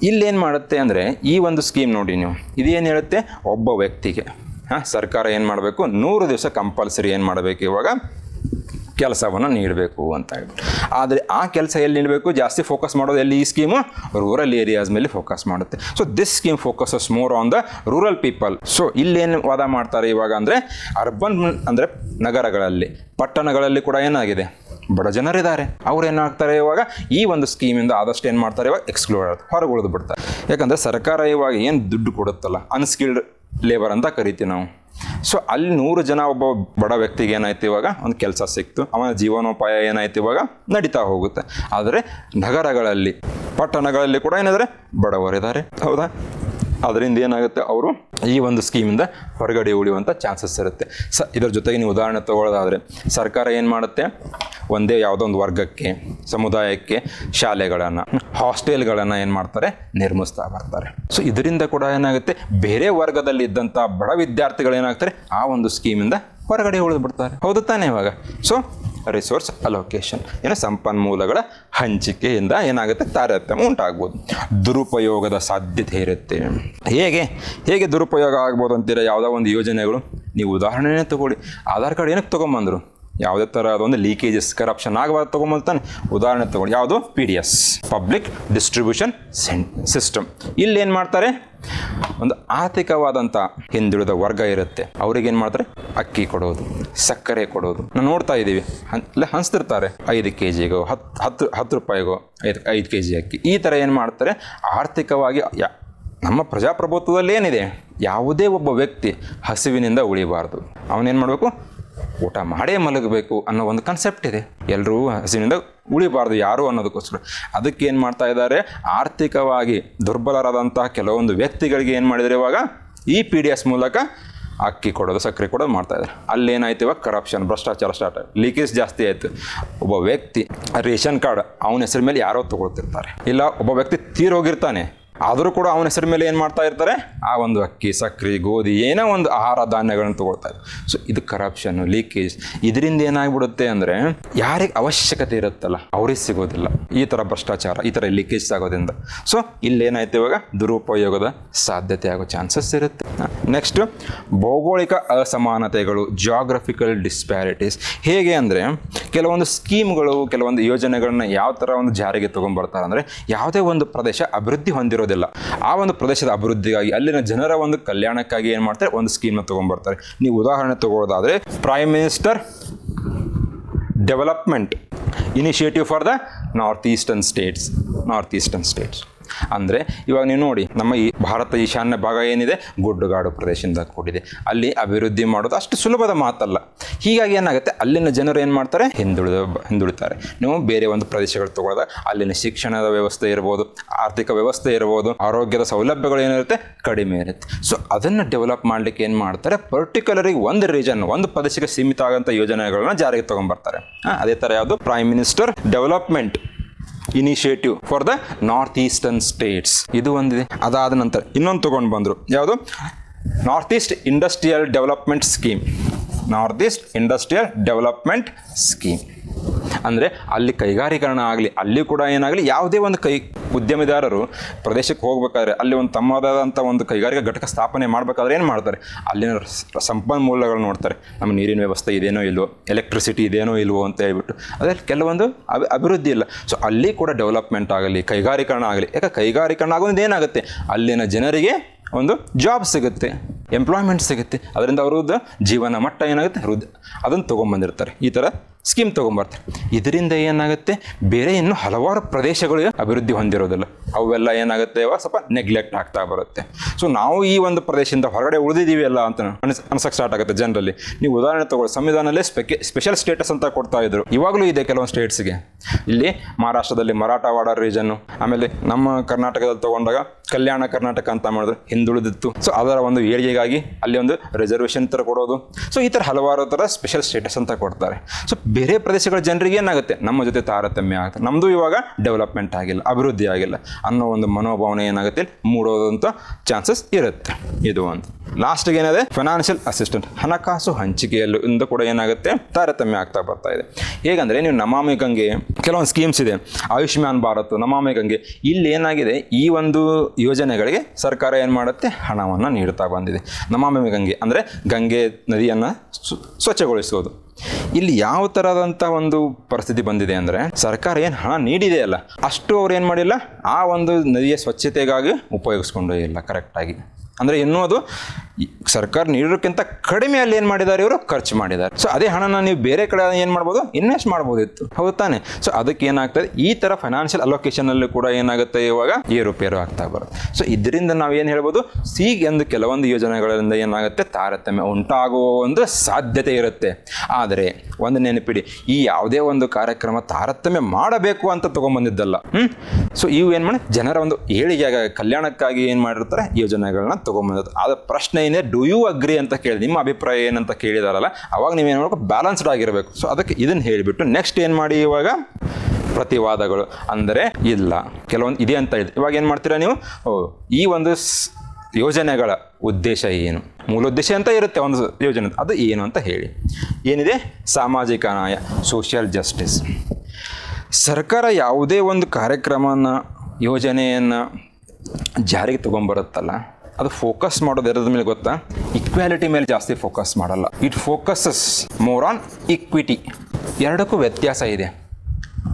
A: ಇಲ್ಲೇನು ಮಾಡುತ್ತೆ ಅಂದರೆ ಈ ಒಂದು ಸ್ಕೀಮ್ ನೋಡಿ ನೀವು. ಇದೇನು ಹೇಳುತ್ತೆ? ಒಬ್ಬ ವ್ಯಕ್ತಿಗೆ. ಹಾಂ, ಸರ್ಕಾರ ಏನು ಮಾಡಬೇಕು? ನೂರು ದಿವಸ ಕಂಪಲ್ಸರಿ ಏನು ಮಾಡಬೇಕು ಇವಾಗ? ಕೆಲಸವನ್ನು ನೀಡಬೇಕು ಅಂತ ಹೇಳ್ಬಿಟ್ಟು. ಆದರೆ ಆ ಕೆಲಸ ಎಲ್ಲಿ ನೀಡಬೇಕು ಜಾಸ್ತಿ ಫೋಕಸ್ ಮಾಡೋದು ಎಲ್ಲಿ ಈ ಸ್ಕೀಮು ರೂರಲ್ ಏರಿಯಾಸ್ ಮೇಲೆ ಫೋಕಸ್ ಮಾಡುತ್ತೆ. So this scheme focuses more on the rural people so ಇಲ್ಲೇನು ವಾದ ಮಾಡ್ತಾರೆ ಇವಾಗ ಅಂದರೆ ಅರ್ಬನ್ ಅಂದರೆ ನಗರಗಳಲ್ಲಿ, ಪಟ್ಟಣಗಳಲ್ಲಿ ಕೂಡ ಏನಾಗಿದೆ? ಬಡ ಜನರಿದ್ದಾರೆ. ಅವ್ರು ಏನಾಗ್ತಾರೆ ಇವಾಗ? ಈ ಒಂದು ಸ್ಕೀಮಿಂದ ಆದಷ್ಟು ಏನು ಮಾಡ್ತಾರೆ ಇವಾಗ? ಎಕ್ಸ್ಕ್ಲೂಡ್ ಹೊರಗೆ ಉಳಿದು ಬಿಡ್ತಾರೆ. ಯಾಕಂದರೆ ಸರ್ಕಾರ ಇವಾಗ ಏನು ದುಡ್ಡು ಕೊಡುತ್ತಲ್ಲ? ಅನ್ಸ್ಕಿಲ್ಡ್ ಲೇಬರ್ ಅಂತ ಕರಿತೀವಿ ನಾವು. ಸೊ ಅಲ್ಲಿ ನೂರು ಜನ ಒಬ್ಬ ಬಡ ವ್ಯಕ್ತಿಗೆ ಏನಾಯ್ತು ಇವಾಗ? ಒಂದು ಕೆಲಸ ಸಿಕ್ತು. ಅವನ ಜೀವನೋಪಾಯ ಏನಾಯ್ತು ಇವಾಗ? ನಡೀತಾ ಹೋಗುತ್ತೆ. ಆದರೆ ನಗರಗಳಲ್ಲಿ, ಪಟ್ಟಣಗಳಲ್ಲಿ ಕೂಡ ಏನಿದ್ದಾರೆ? ಬಡವರಿದ್ದಾರೆ. ಹೌದಾ? ಅದರಿಂದ ಏನಾಗುತ್ತೆ ಅವರು ಈ ಒಂದು ಸ್ಕೀಮಿಂದ ಹೊರಗಡೆ ಉಳಿಯುವಂಥ ಚಾನ್ಸಸ್ ಇರುತ್ತೆ. ಸ, ಇದರ ಜೊತೆಗೆ ನೀವು ಉದಾಹರಣೆ ತಗೊಳ್ಳೋದಾದರೆ, ಸರ್ಕಾರ ಏನು ಮಾಡುತ್ತೆ? ಒಂದೇ ಯಾವುದೋ ಒಂದು ವರ್ಗಕ್ಕೆ, ಸಮುದಾಯಕ್ಕೆ ಶಾಲೆಗಳನ್ನು ಹಾಸ್ಟೆಲ್ಗಳನ್ನು ಏನು ಮಾಡ್ತಾರೆ? ನಿರ್ಮಿಸ್ತಾ ಬರ್ತಾರೆ. ಸೊ ಇದರಿಂದ ಕೂಡ ಏನಾಗುತ್ತೆ? ಬೇರೆ ವರ್ಗದಲ್ಲಿ ಇದ್ದಂಥ ಬಡ ವಿದ್ಯಾರ್ಥಿಗಳು ಏನಾಗ್ತಾರೆ? ಆ ಒಂದು ಸ್ಕೀಮಿಂದ ಹೊರಗಡೆ ಉಳಿದ್ಬಿಡ್ತಾರೆ. ಹೌದು ತಾನೇ ಇವಾಗ? ಸೊ ರಿಸೋರ್ಸ್ ಅಲೋಕೇಶನ್ ಏನು ಸಂಪನ್ಮೂಲಗಳ ಹಂಚಿಕೆಯಿಂದ ಏನಾಗುತ್ತೆ ತಾರತಮ್ಯ ಉಂಟಾಗ್ಬೋದು. ದುರುಪಯೋಗದ ಸಾಧ್ಯತೆ ಇರುತ್ತೆ. ಹೇಗೆ? ಹೇಗೆ ದುರುಪಯೋಗ ಆಗ್ಬೋದು ಅಂತೀರ? ಯಾವುದೋ ಒಂದು ಯೋಜನೆಗಳು. ನೀವು ಉದಾಹರಣೆನೇ ತಗೊಳ್ಳಿ. ಆಧಾರ್ ಕಾರ್ಡ್ ಏನಕ್ಕೆ ತೊಗೊಂಬಂದರು? ಯಾವುದೇ ಥರ ಒಂದು ಲೀಕೇಜಸ್ ಕರಪ್ಷನ್ ಆಗಬಾರ್ದು ತೊಗೊಂಬಂತಾನೆ ಉದಾಹರಣೆ ತಗೊಳ್ಳಿ. ಯಾವುದು? P D S public distribution scent system ಇಲ್ಲಿ ಏನು ಮಾಡ್ತಾರೆ? ಒಂದು ಆರ್ಥಿಕವಾದಂಥ ಹಿಂದುಳಿದ ವರ್ಗ ಇರುತ್ತೆ. ಅವ್ರಿಗೆ ಏನು ಮಾಡ್ತಾರೆ? ಅಕ್ಕಿ ಕೊಡೋದು, ಸಕ್ಕರೆ ಕೊಡೋದು. ನಾವು ನೋಡ್ತಾ ಇದ್ದೀವಿ. ಅಲ್ಲೇ ಹಂಚ್ತಿರ್ತಾರೆ. ಐದು ಕೆ ಜಿಗೋ ಹತ್ತು ಹತ್ತು ಹತ್ತು ರೂಪಾಯಿಗೋ, ಐದು ಐದು ಕೆ ಜಿ ಅಕ್ಕಿ. ಈ ಥರ ಏನು ಮಾಡ್ತಾರೆ? ಆರ್ಥಿಕವಾಗಿ ನಮ್ಮ ಪ್ರಜಾಪ್ರಭುತ್ವದಲ್ಲಿ ಏನಿದೆ? ಯಾವುದೇ ಒಬ್ಬ ವ್ಯಕ್ತಿ ಹಸಿವಿನಿಂದ ಉಳಿಬಾರ್ದು. ಅವನೇನು ಮಾಡಬೇಕು? ಊಟ ಮಾಡೇ ಮಲಗಬೇಕು ಅನ್ನೋ ಒಂದು ಕನ್ಸೆಪ್ಟ್ ಇದೆ. ಎಲ್ಲರೂ ಹಸಿವಿನಿಂದ ಉಳಿಬಾರ್ದು ಯಾರು ಅನ್ನೋದಕ್ಕೋಸ್ಕರ. ಅದಕ್ಕೆ ಏನು ಮಾಡ್ತಾ ಇದ್ದಾರೆ? ಆರ್ಥಿಕವಾಗಿ ದುರ್ಬಲರಾದಂತಹ ಕೆಲವೊಂದು ವ್ಯಕ್ತಿಗಳಿಗೆ ಏನು ಮಾಡಿದರೆ ಇವಾಗ? ಈ ಪಿ ಡಿ ಎಸ್ ಮೂಲಕ ಅಕ್ಕಿ ಕೊಡೋದು, ಸಕ್ಕರೆ ಕೊಡೋದು ಮಾಡ್ತಾ ಇದ್ದಾರೆ. ಅಲ್ಲೇನಾಯ್ತು ಇವಾಗ? ಕರಪ್ಷನ್ ಭ್ರಷ್ಟಾಚಾರ ಸ್ಟಾರ್ಟ್ ಲೀಕೇಜ್ ಜಾಸ್ತಿ ಆಯಿತು. ಒಬ್ಬ ವ್ಯಕ್ತಿ ರೇಷನ್ ಕಾರ್ಡ್, ಅವನ ಹೆಸರು ಮೇಲೆ ಯಾರೋ ತಗೊಳ್ತಿರ್ತಾರೆ. ಇಲ್ಲ, ಒಬ್ಬ ವ್ಯಕ್ತಿ ತೀರೋಗಿರ್ತಾನೆ. ಆದರೂ ಕೂಡ ಅವನ ಹೆಸರು ಮೇಲೆ ಏನು ಮಾಡ್ತಾ ಇರ್ತಾರೆ? ಆ ಒಂದು ಅಕ್ಕಿ ಸಕ್ಕರೆ ಗೋಧಿ, ಏನೋ ಒಂದು ಆಹಾರ ಧಾನ್ಯಗಳನ್ನು ತಗೊಳ್ತಾ ಇದ್ದಾರೆ. ಸೊ ಇದು ಕರಪ್ಷನ್ ಲೀಕೇಜ್ ಇದರಿಂದ ಏನಾಗ್ಬಿಡುತ್ತೆ ಅಂದರೆ ಯಾರಿಗೆ ಅವಶ್ಯಕತೆ ಇರುತ್ತಲ್ಲ, ಅವ್ರಿಗೆ ಸಿಗೋದಿಲ್ಲ. ಈ ಥರ ಭ್ರಷ್ಟಾಚಾರ, ಈ ಥರ ಲೀಕೇಜ್ ಆಗೋದ್ರಿಂದ. ಸೊ ಇಲ್ಲೇನಾಯ್ತು ಇವಾಗ? ದುರುಪಯೋಗದ ಸಾಧ್ಯತೆ ಆಗೋ ಚಾನ್ಸಸ್ ಇರುತ್ತೆ. ನೆಕ್ಸ್ಟ್ ಭೌಗೋಳಿಕ ಅಸಮಾನತೆಗಳು ಜಾಗ್ರಫಿಕಲ್ ಡಿಸ್ಪ್ಯಾರಿಟೀಸ್ ಹೇಗೆ ಅಂದರೆ, ಕೆಲವೊಂದು ಸ್ಕೀಮ್ಗಳು ಕೆಲವೊಂದು ಯೋಜನೆಗಳನ್ನ ಯಾವ ಥರ ಒಂದು ಜಾರಿಗೆ ತೊಗೊಂಡ್ಬರ್ತಾರೆ ಅಂದರೆ, ಯಾವುದೇ ಒಂದು ಪ್ರದೇಶ ಅಭಿವೃದ್ಧಿ ಹೊಂದಿರೋದಿಲ್ಲ ಆ ಒಂದು ಪ್ರದೇಶದ ಅಭಿವೃದ್ಧಿಗಾಗಿ ಅಲ್ಲಿನ ಜನರ ಒಂದು ಕಲ್ಯಾಣಕ್ಕಾಗಿ ಏನು ಮಾಡ್ತಾರೆ? ಒಂದು ಸ್ಕೀಮ್ನ ತೊಗೊಂಡ್ಬರ್ತಾರೆ. ನೀವು ಉದಾಹರಣೆ ತಗೊಳ್ಳೋದಾದರೆ prime minister development initiative for the north eastern states north eastern states ಅಂದರೆ ಇವಾಗ ನೀವು ನೋಡಿ, ನಮ್ಮ ಈ ಭಾರತ ಈಶಾನ್ಯ ಭಾಗ ಏನಿದೆ? ಗುಡ್ಡಗಾಡು ಪ್ರದೇಶದಿಂದ ಕೂಡಿದೆ. ಅಲ್ಲಿ ಅಭಿವೃದ್ಧಿ ಮಾಡೋದು ಅಷ್ಟು ಸುಲಭದ ಮಾತಲ್ಲ. ಹೀಗಾಗಿ ಏನಾಗುತ್ತೆ? ಅಲ್ಲಿನ ಜನರು ಏನು ಮಾಡ್ತಾರೆ? ಹಿಂದುಳಿದ, ಹಿಂದುಳಿತಾರೆ. ನೀವು ಬೇರೆ ಒಂದು ಪ್ರದೇಶಗಳು ತಗೊಳ್ದಾಗ ಅಲ್ಲಿನ ಶಿಕ್ಷಣದ ವ್ಯವಸ್ಥೆ ಇರ್ಬೋದು, ಆರ್ಥಿಕ ವ್ಯವಸ್ಥೆ ಇರ್ಬೋದು, ಆರೋಗ್ಯದ ಸೌಲಭ್ಯಗಳು ಏನಿರುತ್ತೆ? ಕಡಿಮೆ ಇರುತ್ತೆ. ಸೊ ಅದನ್ನು ಡೆವಲಪ್ ಮಾಡಲಿಕ್ಕೆ ಏನು ಮಾಡ್ತಾರೆ? ಪರ್ಟಿಕ್ಯುಲರಿಗೆ ಒಂದು ರೀಜನ್ ಒಂದು ಪ್ರದೇಶಕ್ಕೆ ಸೀಮಿತ ಆಗೋಂಥ ಯೋಜನೆಗಳನ್ನ ಜಾರಿಗೆ ತೊಗೊಂಡ್ಬರ್ತಾರೆ ಅದೇ ಥರ ಯಾವುದು? Prime minister development initiative for the north eastern states ಇದು ಒಂದಿದೆ. ಅದಾದ ನಂತರ ಇನ್ನೊಂದು ತಗೊಂಡು ಬಂದರು. ಯಾವುದು? North east industrial development scheme north east industrial development scheme ಅಂದರೆ ಅಲ್ಲಿ ಕೈಗಾರೀಕರಣ ಆಗಲಿ, ಅಲ್ಲಿ ಕೂಡ ಏನಾಗಲಿ, ಯಾವುದೇ ಒಂದು ಕೈ ಉದ್ಯಮಿದಾರರು ಪ್ರದೇಶಕ್ಕೆ ಹೋಗ್ಬೇಕಾದ್ರೆ ಅಲ್ಲಿ ಒಂದು ತಮ್ಮದಾದಂಥ ಒಂದು ಕೈಗಾರಿಕಾ ಘಟಕ ಸ್ಥಾಪನೆ ಮಾಡಬೇಕಾದ್ರೆ ಏನು ಮಾಡ್ತಾರೆ? ಅಲ್ಲಿನ ಸಂಪನ್ಮೂಲಗಳು ನೋಡ್ತಾರೆ. ನಮ್ಮ ನೀರಿನ ವ್ಯವಸ್ಥೆ ಇದೇನೋ ಇಲ್ವೋ ಎಲೆಕ್ಟ್ರಿಸಿಟಿ ಇದೇನೋ ಇಲ್ವೋ ಅಂತ ಹೇಳ್ಬಿಟ್ಟು. ಅದೇ ಕೆಲವೊಂದು ಅಭಿ, ಅಭಿವೃದ್ಧಿ ಇಲ್ಲ. ಸೊ ಅಲ್ಲಿ ಕೂಡ ಡೆವಲಪ್ಮೆಂಟ್ ಆಗಲಿ, ಕೈಗಾರೀಕರಣ ಆಗಲಿ, ಯಾಕೆ ಕೈಗಾರೀಕರಣ ಆಗೋದು ಏನಾಗುತ್ತೆ? ಅಲ್ಲಿನ ಜನರಿಗೆ ಒಂದು ಜಾಬ್ ಸಿಗುತ್ತೆ ಎಂಪ್ಲಾಯ್ಮೆಂಟ್ ಸಿಗುತ್ತೆ. ಅದರಿಂದ ಅವ್ರದ್ದು ಜೀವನ ಮಟ್ಟ ಏನಾಗುತ್ತೆ? ವೃದ್ಧಿ ಅದನ್ನು ತೊಗೊಂಬಂದಿರ್ತಾರೆ. ಈ ಥರ ಸ್ಕೀಮ್ ತೊಗೊಂಬರ್ತಾರೆ. ಇದರಿಂದ ಏನಾಗುತ್ತೆ? ಬೇರೆ ಇನ್ನೂ ಹಲವಾರು ಪ್ರದೇಶಗಳು ಅಭಿವೃದ್ಧಿ ಹೊಂದಿರೋದಿಲ್ಲ. ಅವೆಲ್ಲ ಏನಾಗುತ್ತೆ? ಸ್ವಲ್ಪ ನೆಗ್ಲೆಕ್ಟ್ ಆಗ್ತಾ ಬರುತ್ತೆ. ಸೊ ನಾವು ಈ ಒಂದು ಪ್ರದೇಶದಿಂದ ಹೊರಗಡೆ ಉಳಿದಿದ್ದೀವಿ ಅಲ್ಲ ಅಂತ ಅನ್ಸ್ ಅನ್ಸಕ್ಕೆ ಸ್ಟಾರ್ಟ್ ಆಗುತ್ತೆ ಜನರಲ್ಲಿ. ನೀವು ಉದಾಹರಣೆ ತಗೊಳ್ಳಿ. ಸಂವಿಧಾನದಲ್ಲೇ ಸ್ಪೆಕೆ ಸ್ಪೆಷಲ್ ಸ್ಟೇಟಸ್ ಅಂತ ಕೊಡ್ತಾ ಇದ್ರು. ಇವಾಗಲೂ ಇದೆ ಕೆಲವೊಂದು ಸ್ಟೇಟ್ಸ್ಗೆ ಇಲ್ಲಿ ಮಹಾರಾಷ್ಟ್ರದಲ್ಲಿ ಮರಾಠವಾಡ ರೀಜನ್ನು ಆಮೇಲೆ ನಮ್ಮ ಕರ್ನಾಟಕದಲ್ಲಿ ತಗೊಂಡಾಗ ಕಲ್ಯಾಣ ಕರ್ನಾಟಕ ಅಂತ ಮಾಡಿದ್ರು ಹಿಂದುಳಿದಿತ್ತು. ಸೊ ಅದರ ಒಂದು ಏಳಿಗೆಗಾಗಿ ಅಲ್ಲಿ ಒಂದು ರಿಸರ್ವೇಷನ್ ಥರ ಕೊಡೋದು. ಸೊ ಈ ಥರ ಹಲವಾರು ಥರ ಸ್ಪೆಷಲ್ ಸ್ಟೇಟಸ್ ಅಂತ ಕೊಡ್ತಾರೆ. ಸೊ ಬೇರೆ ಪ್ರದೇಶಗಳ ಜನರಿಗೆ ಏನಾಗುತ್ತೆ? ನಮ್ಮ ಜೊತೆ ತಾರತಮ್ಯ ಆಗುತ್ತೆ ನಮ್ಮದು ಇವಾಗ ಡೆವಲಪ್ಮೆಂಟ್ ಆಗಿಲ್ಲ, ಅಭಿವೃದ್ಧಿ ಆಗಿಲ್ಲ ಅನ್ನೋ ಒಂದು ಮನೋಭಾವನೆ ಏನಾಗುತ್ತೆ? ಮೂಡೋದಂಥ ಚಾನ್ಸಸ್ ಇರುತ್ತೆ. ಇದು ಒಂದು. ಲಾಸ್ಟ್ಗೆ ಏನಿದೆ? ಫೈನಾನ್ಷಿಯಲ್ ಅಸಿಸ್ಟೆಂಟ್ ಹಣಕಾಸು ಹಂಚಿಕೆಯಲ್ಲೂ ಇಂದ ಕೂಡ ಏನಾಗುತ್ತೆ? ತಾರತಮ್ಯ ಆಗ್ತಾ ಬರ್ತಾ ಇದೆ. ಹೇಗಂದರೆ ನೀವು ನಮಾಮಿ ಗಂಗೆ, ಕೆಲವೊಂದು ಸ್ಕೀಮ್ಸ್ ಇದೆ. ಆಯುಷ್ಮಾನ್ ಭಾರತ್, ನಮಾಮಿ ಗಂಗೆ. ಇಲ್ಲಿ ಏನಾಗಿದೆ? ಈ ಒಂದು ಯೋಜನೆಗಳಿಗೆ ಸರ್ಕಾರ ಏನು ಮಾಡುತ್ತೆ? ಹಣವನ್ನು ನೀಡ್ತಾ ಬಂದಿದೆ. ನಮಾಮಿ ಗಂಗೆ ಅಂದರೆ ಗಂಗೆ ನದಿಯನ್ನು ಸ್ವ- ಸ್ವಚ್ಛಗೊಳಿಸೋದು. ಇಲ್ಲಿ ಯಾವ ಥರದಂಥ ಒಂದು ಪರಿಸ್ಥಿತಿ ಬಂದಿದೆ ಅಂದರೆ ಸರ್ಕಾರ ಏನು ಹಣ ನೀಡಿದೆ ಅಲ್ಲ, ಅಷ್ಟು ಅವ್ರು ಏನು ಮಾಡಿಲ್ಲ, ಆ ಒಂದು ನದಿಯ ಸ್ವಚ್ಛತೆಗಾಗಿ ಉಪಯೋಗಿಸ್ಕೊಂಡು ಇಲ್ಲ ಕರೆಕ್ಟಾಗಿ ಅಂದರೆ ಇನ್ನೂ ಅದು ಸರ್ಕಾರ ನೀಡೋಕ್ಕಿಂತ ಕಡಿಮೆ ಅಲ್ಲಿ ಏನು ಮಾಡಿದ್ದಾರೆ ಇವರು? ಖರ್ಚು ಮಾಡಿದ್ದಾರೆ. ಸೊ ಅದೇ ಹಣನ ನೀವು ಬೇರೆ ಕಡೆ ಏನು ಮಾಡ್ಬೋದು? ಇನ್ವೆಸ್ಟ್ ಮಾಡ್ಬೋದಿತ್ತು. ಹೌದು ತಾನೆ. ಸೊ ಅದಕ್ಕೆ ಏನಾಗ್ತದೆ? ಈ ಥರ ಫೈನಾನ್ಷಿಯಲ್ ಅಲೋಕೇಶನಲ್ಲಿ ಕೂಡ ಏನಾಗುತ್ತೆ ಇವಾಗ? ಏರುಪೇರು ಆಗ್ತಾ ಬರುತ್ತೆ. ಸೊ ಇದರಿಂದ ನಾವು ಏನು ಹೇಳ್ಬೋದು? ಸೀಗೆ ಎಂದು ಕೆಲವೊಂದು ಯೋಜನೆಗಳಿಂದ ಏನಾಗುತ್ತೆ? ತಾರತಮ್ಯ ಉಂಟಾಗುವ ಒಂದು ಸಾಧ್ಯತೆ ಇರುತ್ತೆ. ಆದರೆ ಒಂದು ನೆನಪಿಡಿ, ಈ ಯಾವುದೇ ಒಂದು ಕಾರ್ಯಕ್ರಮ ತಾರತಮ್ಯ ಮಾಡಬೇಕು ಅಂತ ತೊಗೊಂಬಂದಿದ್ದಲ್ಲ. ಹ್ಞೂ ಸೊ ಇವು ಏನು ಮಾಡಿ, ಜನರ ಒಂದು ಏಳಿಗೆ ಕಲ್ಯಾಣಕ್ಕಾಗಿ ಏನು ಮಾಡಿರ್ತಾರೆ? ಯೋಜನೆಗಳನ್ನ ತೊಗೊಂಬಂದದ್ದು. ಆದ ಪ್ರಶ್ನೆ ಏನೇ ಡು ಯು ಅಗ್ರಿ ಅಂತ ಕೇಳಿ, ನಿಮ್ಮ ಅಭಿಪ್ರಾಯ ಏನಂತ ಕೇಳಿದಾರಲ್ಲ, ಅವಾಗ ನೀವೇನು ಮಾಡಬೇಕು? ಬ್ಯಾಲೆನ್ಸ್ಡ್ ಆಗಿರಬೇಕು. ಸೊ ಅದಕ್ಕೆ ಇದನ್ನು ಹೇಳಿಬಿಟ್ಟು ನೆಕ್ಸ್ಟ್ ಏನು ಮಾಡಿ ಇವಾಗ? ಪ್ರತಿವಾದಗಳು. ಅಂದರೆ, ಇಲ್ಲ. ಕೆಲವೊಂದು, ಇದೆ ಅಂತ ಇದೆ ಇವಾಗ ಏನು ಮಾಡ್ತೀರಾ ನೀವು? ಈ ಒಂದು ಯೋಜನೆಗಳ ಉದ್ದೇಶ ಏನು? ಮೂಲ ಉದ್ದೇಶ ಅಂತ ಇರುತ್ತೆ, ಒಂದು ಯೋಜನೆ. ಅದು ಏನು ಅಂತ ಹೇಳಿ. ಏನಿದೆ? ಸಾಮಾಜಿಕ ನ್ಯಾಯ ಸೋಷಿಯಲ್ ಜಸ್ಟಿಸ್ ಸರ್ಕಾರ ಯಾವುದೇ ಒಂದು ಕಾರ್ಯಕ್ರಮನ, ಯೋಜನೆಯನ್ನು ಜಾರಿಗೆ ತೊಗೊಂಬರುತ್ತಲ್ಲ, ಅದು ಫೋಕಸ್ ಮಾಡೋದು ಇರೋದ್ರ ಮೇಲೆ ಗೊತ್ತಾ? ಇಕ್ವಾಲಿಟಿ ಮೇಲೆ ಜಾಸ್ತಿ ಫೋಕಸ್ ಮಾಡಲ್ಲ. It focuses more on equity ಎರಡಕ್ಕೂ ವ್ಯತ್ಯಾಸ ಇದೆ.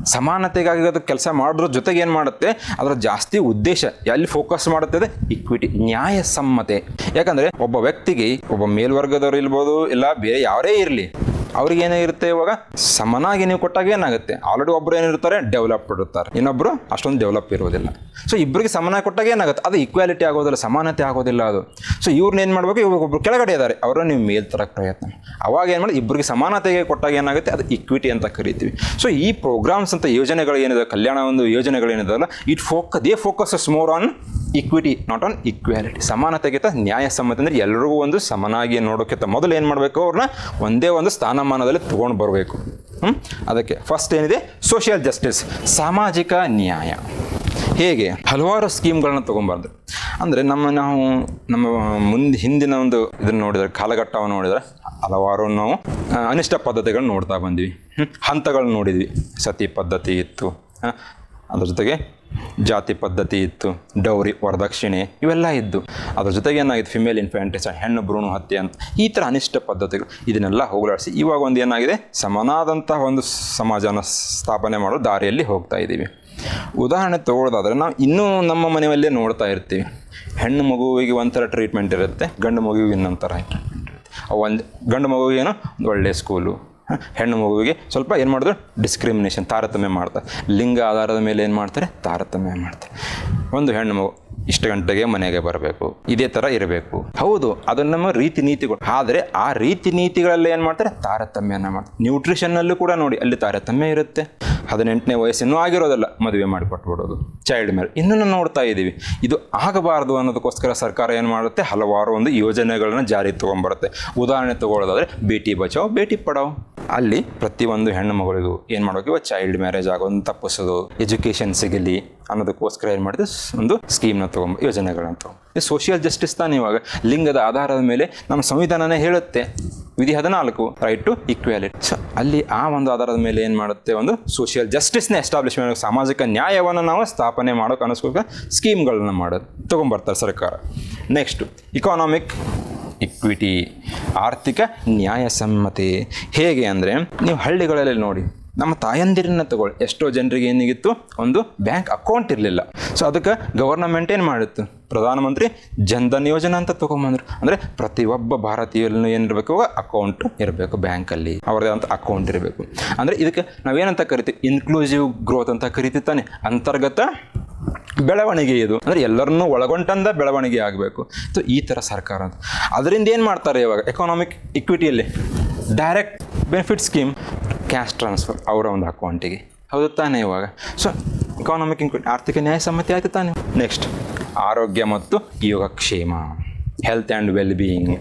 A: ಸಮಾನತೆಗಾಗಿ ಅದು ಕೆಲಸ ಮಾಡೋದ್ರ ಜೊತೆಗೆ ಏನು ಮಾಡುತ್ತೆ? ಅದರ ಜಾಸ್ತಿ ಉದ್ದೇಶ ಎಲ್ಲಿ ಫೋಕಸ್ ಮಾಡುತ್ತೆ ಅದು ಇಕ್ವಿಟಿ ನ್ಯಾಯಸಮ್ಮತೆ. ಯಾಕಂದರೆ ಒಬ್ಬ ವ್ಯಕ್ತಿಗೆ, ಒಬ್ಬ ಮೇಲ್ವರ್ಗದವ್ರು ಇರ್ಬೋದು, ಇಲ್ಲ ಬೇರೆ ಯಾರೇ ಇರಲಿ ಅವ್ರಿಗೆ ಏನಾಗಿರುತ್ತೆ ಇವಾಗ? ಸಮನಾಗಿ ನೀವು ಕೊಟ್ಟಾಗ ಏನಾಗುತ್ತೆ? ಆಲ್ರೆಡಿ ಒಬ್ಬರು ಏನಿರ್ತಾರೆ ಡೆವಲಪ್ಡ್ ಇರ್ತಾರೆ. ಇನ್ನೊಬ್ಬರು ಅಷ್ಟೊಂದು ಡೆವಲಪ್ ಇರೋದಿಲ್ಲ. ಸೊ ಇಬ್ಬರಿಗೆ ಸಮನಾಗಿ ಕೊಟ್ಟಾಗ ಏನಾಗುತ್ತೆ? ಅದು ಈಕ್ವಾಲಿಟಿ ಆಗೋದಿಲ್ಲ, ಸಮಾನತೆ ಆಗೋದಿಲ್ಲ ಅದು. ಸೊ ಇವ್ರನ್ನ ಏನು ಮಾಡಬೇಕು? ಇವಾಗ ಒಬ್ರು ಕೆಳಗಡೆ ಇದ್ದಾರೆ ಅವರನ್ನು ನೀವು ಮೇಲ್ ತರಕ್ಕೆ ಪ್ರಯತ್ನ ಅವಾಗ ಏನು ಮಾಡಿ ಇಬ್ಬರಿಗೆ ಸಮಾನತೆಗೆ ಕೊಟ್ಟಾಗ ಏನಾಗುತ್ತೆ? ಅದು ಇಕ್ವಿಟಿ ಅಂತ ಕರಿತೀವಿ. ಸೊ ಈ ಪ್ರೋಗ್ರಾಮ್ಸ್ ಅಂತ ಯೋಜನೆಗಳು ಏನಿದೆ ಕಲ್ಯಾಣ ಒಂದು ಯೋಜನೆಗಳೇನಿದಾವಲ್ಲ it ಫೋಕ they focuses more on equity not on equality ಸಮಾನತೆಗಿಂತ ನ್ಯಾಯಸಮ್ಮತ ಅಂದರೆ ಎಲ್ಲರಿಗೂ ಒಂದು ಸಮನಾಗಿ ನೋಡೋಕ್ಕಿಂತ ಮೊದಲು ಏನು ಮಾಡಬೇಕು ಅವ್ರನ್ನ ಒಂದೇ ಒಂದು ಸ್ಥಾನಮಾನದಲ್ಲಿ ತೊಗೊಂಡು ಬರಬೇಕು. ಹ್ಮ್? ಅದಕ್ಕೆ ಫಸ್ಟ್ ಏನಿದೆ? ಸೋಷಿಯಲ್ ಜಸ್ಟಿಸ್ ಸಾಮಾಜಿಕ ನ್ಯಾಯ. ಹೇಗೆ? ಹಲವಾರು ಸ್ಕೀಮ್ಗಳನ್ನ ತೊಗೊಂಬಾರ್ದು. ಅಂದರೆ ನಮ್ಮ ನಾವು ನಮ್ಮ ಮುಂದೆ ಹಿಂದಿನ ಒಂದು ಇದನ್ನು ನೋಡಿದರೆ, ಕಾಲಘಟ್ಟವನ್ನು ನೋಡಿದರೆ ಹಲವಾರು ನಾವು ಅನಿಷ್ಟ ಪದ್ಧತಿಗಳನ್ನ ನೋಡ್ತಾ ಬಂದ್ವಿ? ಹಂತಗಳನ್ನ ನೋಡಿದ್ವಿ. ಸತಿ ಪದ್ಧತಿ ಇತ್ತು. ಅದ್ರ ಜೊತೆಗೆ ಜಾತಿ ಪದ್ಧತಿ ಇತ್ತು, ಡೌರಿ, ವರದಕ್ಷಿಣೆ ಇವೆಲ್ಲ ಇದ್ದು, ಅದ್ರ ಜೊತೆಗೆ ಏನಾಗಿತ್ತು? ಫಿಮೇಲ್ ಇನ್ಫ್ಯಾಂಟಿಸೈಡ್ ಹೆಣ್ಣು ಭ್ರೂಣ ಹತ್ಯೆ ಅಂತ ಈ ಥರ ಅನಿಷ್ಟ ಪದ್ಧತಿಗಳು ಇದನ್ನೆಲ್ಲ ಹೋಗಲಾಡಿಸಿ. ಇವಾಗ ಒಂದು ಏನಾಗಿದೆ? ಸಮನಾದಂತಹ ಒಂದು ಸಮಾಜನ ಸ್ಥಾಪನೆ ಮಾಡೋ ದಾರಿಯಲ್ಲಿ ಹೋಗ್ತಾ ಇದ್ದೀವಿ. ಉದಾಹರಣೆ ತಗೊಳ್ಳೋದಾದರೆ ನಾವು ಇನ್ನೂ ನಮ್ಮ ಮನೆಯಲ್ಲೇ ನೋಡ್ತಾ ಇರ್ತೀವಿ. ಹೆಣ್ಣು ಮಗುವಿಗೆ ಒಂಥರ ಟ್ರೀಟ್ಮೆಂಟ್ ಇರುತ್ತೆ, ಗಂಡು ಮಗುವಿಗೆ ಇನ್ನೊಂಥರ ಥರ ಟ್ರೀಟ್ಮೆಂಟ್ ಇರುತ್ತೆ ಒಂದು ಗಂಡು ಒಂದು ಒಳ್ಳೆಯ ಸ್ಕೂಲು ಹೆಣ್ಣು ಮಗುವಿಗೆ ಸ್ವಲ್ಪ ಏನು ಮಾಡಿದ್ರು? ಡಿಸ್ಕ್ರಿಮಿನೇಷನ್ ತಾರತಮ್ಯ ಮಾಡ್ತಾರೆ ಲಿಂಗ ಆಧಾರದ ಮೇಲೆ ಏನು ಮಾಡ್ತಾರೆ? ತಾರತಮ್ಯ ಮಾಡ್ತಾರೆ. ಒಂದು ಹೆಣ್ಣು ಮಗು ಇಷ್ಟು ಗಂಟೆಗೆ ಮನೆಗೆ ಬರಬೇಕು. ಇದೇ ಥರ ಇರಬೇಕು. ಹೌದು, ಅದು ನಮ್ಮ ರೀತಿ ನೀತಿಗಳು. ಆದರೆ ಆ ರೀತಿ ನೀತಿಗಳಲ್ಲಿ ಏನು ಮಾಡ್ತಾರೆ? ತಾರತಮ್ಯನ ಮಾಡ್ತಾರೆ. ನ್ಯೂಟ್ರಿಷನ್ನಲ್ಲೂ ಕೂಡ ನೋಡಿ, ಅಲ್ಲಿ ತಾರತಮ್ಯ ಇರುತ್ತೆ. ಹದಿನೆಂಟನೇ ವಯಸ್ಸಿನೂ ಆಗಿರೋದಲ್ಲ, ಮದುವೆ ಮಾಡಿಕೊಟ್ಬಿಡೋದು. ಚೈಲ್ಡ್ ಮ್ಯಾರೇಜ್ ಇನ್ನೂ ನೋಡ್ತಾ ಇದ್ದೀವಿ. ಇದು ಆಗಬಾರ್ದು ಅನ್ನೋದಕ್ಕೋಸ್ಕರ ಸರ್ಕಾರ ಏನು ಮಾಡುತ್ತೆ? ಹಲವಾರು ಒಂದು ಯೋಜನೆಗಳನ್ನ ಜಾರಿಗೆ ತೊಗೊಂಡ್ಬರುತ್ತೆ. ಉದಾಹರಣೆ ತೊಗೊಳ್ಳೋದಾದರೆ, ಬೇಟಿ ಬಚಾವ್, ಬೇಟಿ ಪಡಾವ್. ಅಲ್ಲಿ ಪ್ರತಿಯೊಂದು ಹೆಣ್ಣು ಮಗಳಿಗೂ ಏನು ಮಾಡೋಕೆ ಚೈಲ್ಡ್ ಮ್ಯಾರೇಜ್ ಆಗೋದನ್ನು ತಪ್ಪಿಸೋದು ಎಜುಕೇಷನ್ ಸಿಗಲಿ ಅನ್ನೋದಕ್ಕೋಸ್ಕರ ಏನು ಮಾಡಿದೆ? ಒಂದು ಸ್ಕೀಮ್ನ ತೊಗೊಂಬ, ಯೋಜನೆಗಳನ್ನ ಇದು ಸೋಷಿಯಲ್ ಜಸ್ಟಿಸ್ ತಾನೇ ಇವಾಗ. ಲಿಂಗದ ಆಧಾರದ ಮೇಲೆ ನಮ್ಮ ಸಂವಿಧಾನನೇ ಹೇಳುತ್ತೆ. ವಿಧಿ ಹದಿನಾಲ್ಕು ರೈಟ್ ಟು ಈಕ್ವಾಲಿಟಿ ಸೊ ಅಲ್ಲಿ ಆ ಒಂದು ಆಧಾರದ ಮೇಲೆ ಏನು ಮಾಡುತ್ತೆ? ಒಂದು ಸೋಷಿಯಲ್ ಜಸ್ಟಿಸ್ನ ಮಾಡೋಕೆ ಸಾಮಾಜಿಕ ನ್ಯಾಯವನ್ನು ನಾವು ಸ್ಥಾಪನೆ ಮಾಡೋಕೆ ಅನ್ನಿಸ್ಕೋಕ ಸ್ಕೀಮ್ಗಳನ್ನ ಮಾಡೋದು ತೊಗೊಂಬರ್ತಾರೆ ಸರ್ಕಾರ. ನೆಕ್ಸ್ಟು ಇಕಾನಾಮಿಕ್ ಇಕ್ವಿಟಿ ಆರ್ಥಿಕ ನ್ಯಾಯಸಮ್ಮತೆ. ಹೇಗೆ ಅಂದರೆ ನೀವು ಹಳ್ಳಿಗಳಲ್ಲಿ ನೋಡಿ ನಮ್ಮ ತಾಯಂದಿರನ್ನ ತಗೊಳ್ಳಿ. ಎಷ್ಟೋ ಜನರಿಗೆ ಏನಿಗಿತ್ತು? ಒಂದು ಬ್ಯಾಂಕ್ ಅಕೌಂಟ್ ಇರಲಿಲ್ಲ. ಸೊ ಅದಕ್ಕೆ ಗವರ್ನಮೆಂಟ್ ಏನು ಮಾಡಿತ್ತು? ಪ್ರಧಾನಮಂತ್ರಿ ಜನ್ಧನ್ ಯೋಜನೆ ಅಂತ ತೊಗೊಂಬಂದ್ರು. ಅಂದರೆ ಪ್ರತಿಯೊಬ್ಬ ಭಾರತೀಯರನ್ನು ಏನಿರಬೇಕು ಅಕೌಂಟ್ ಇರಬೇಕು ಬ್ಯಾಂಕಲ್ಲಿ. ಅವ್ರದ್ದೇ ಅಂತ ಅಕೌಂಟ್ ಇರಬೇಕು. ಅಂದರೆ ಇದಕ್ಕೆ ನಾವೇನಂತ ಕರಿತೀವಿ? ಇನ್ಕ್ಲೂಸಿವ್ ಗ್ರೋತ್ ಅಂತ ಕರಿತೀವಿ ತಾನೆ. ಅಂತರ್ಗತ ಬೆಳವಣಿಗೆ ಇದು. ಅಂದರೆ ಎಲ್ಲರನ್ನೂ ಒಳಗೊಂಡಂತ ಬೆಳವಣಿಗೆ ಆಗಬೇಕು. ಸೊ ಈ ಥರ ಸರ್ಕಾರ ಅಂತ. ಅದರಿಂದ ಏನು ಮಾಡ್ತಾರೆ ಇವಾಗ? Economic ಇಕ್ವಿಟಿಯಲ್ಲಿ direct benefit scheme cash transfer ಅವರ ಒಂದು ಅಕೌಂಟಿಗೆ ಹೌದು ತಾನೇ ಇವಾಗ. ಸೊ ಇಕಾನಮಿಕ್ ಇನ್ಕ್ಲೂಡ್ ಆರ್ಥಿಕ ನ್ಯಾಯಸಮ್ಮತಿ ಆಯಿತು ತಾನೇ? ನೆಕ್ಸ್ಟ್ ಆರೋಗ್ಯ ಮತ್ತು ಯೋಗಕ್ಷೇಮ ಹೆಲ್ತ್ ಆ್ಯಂಡ್ ವೆಲ್ ಬೀಯಿಂಗ್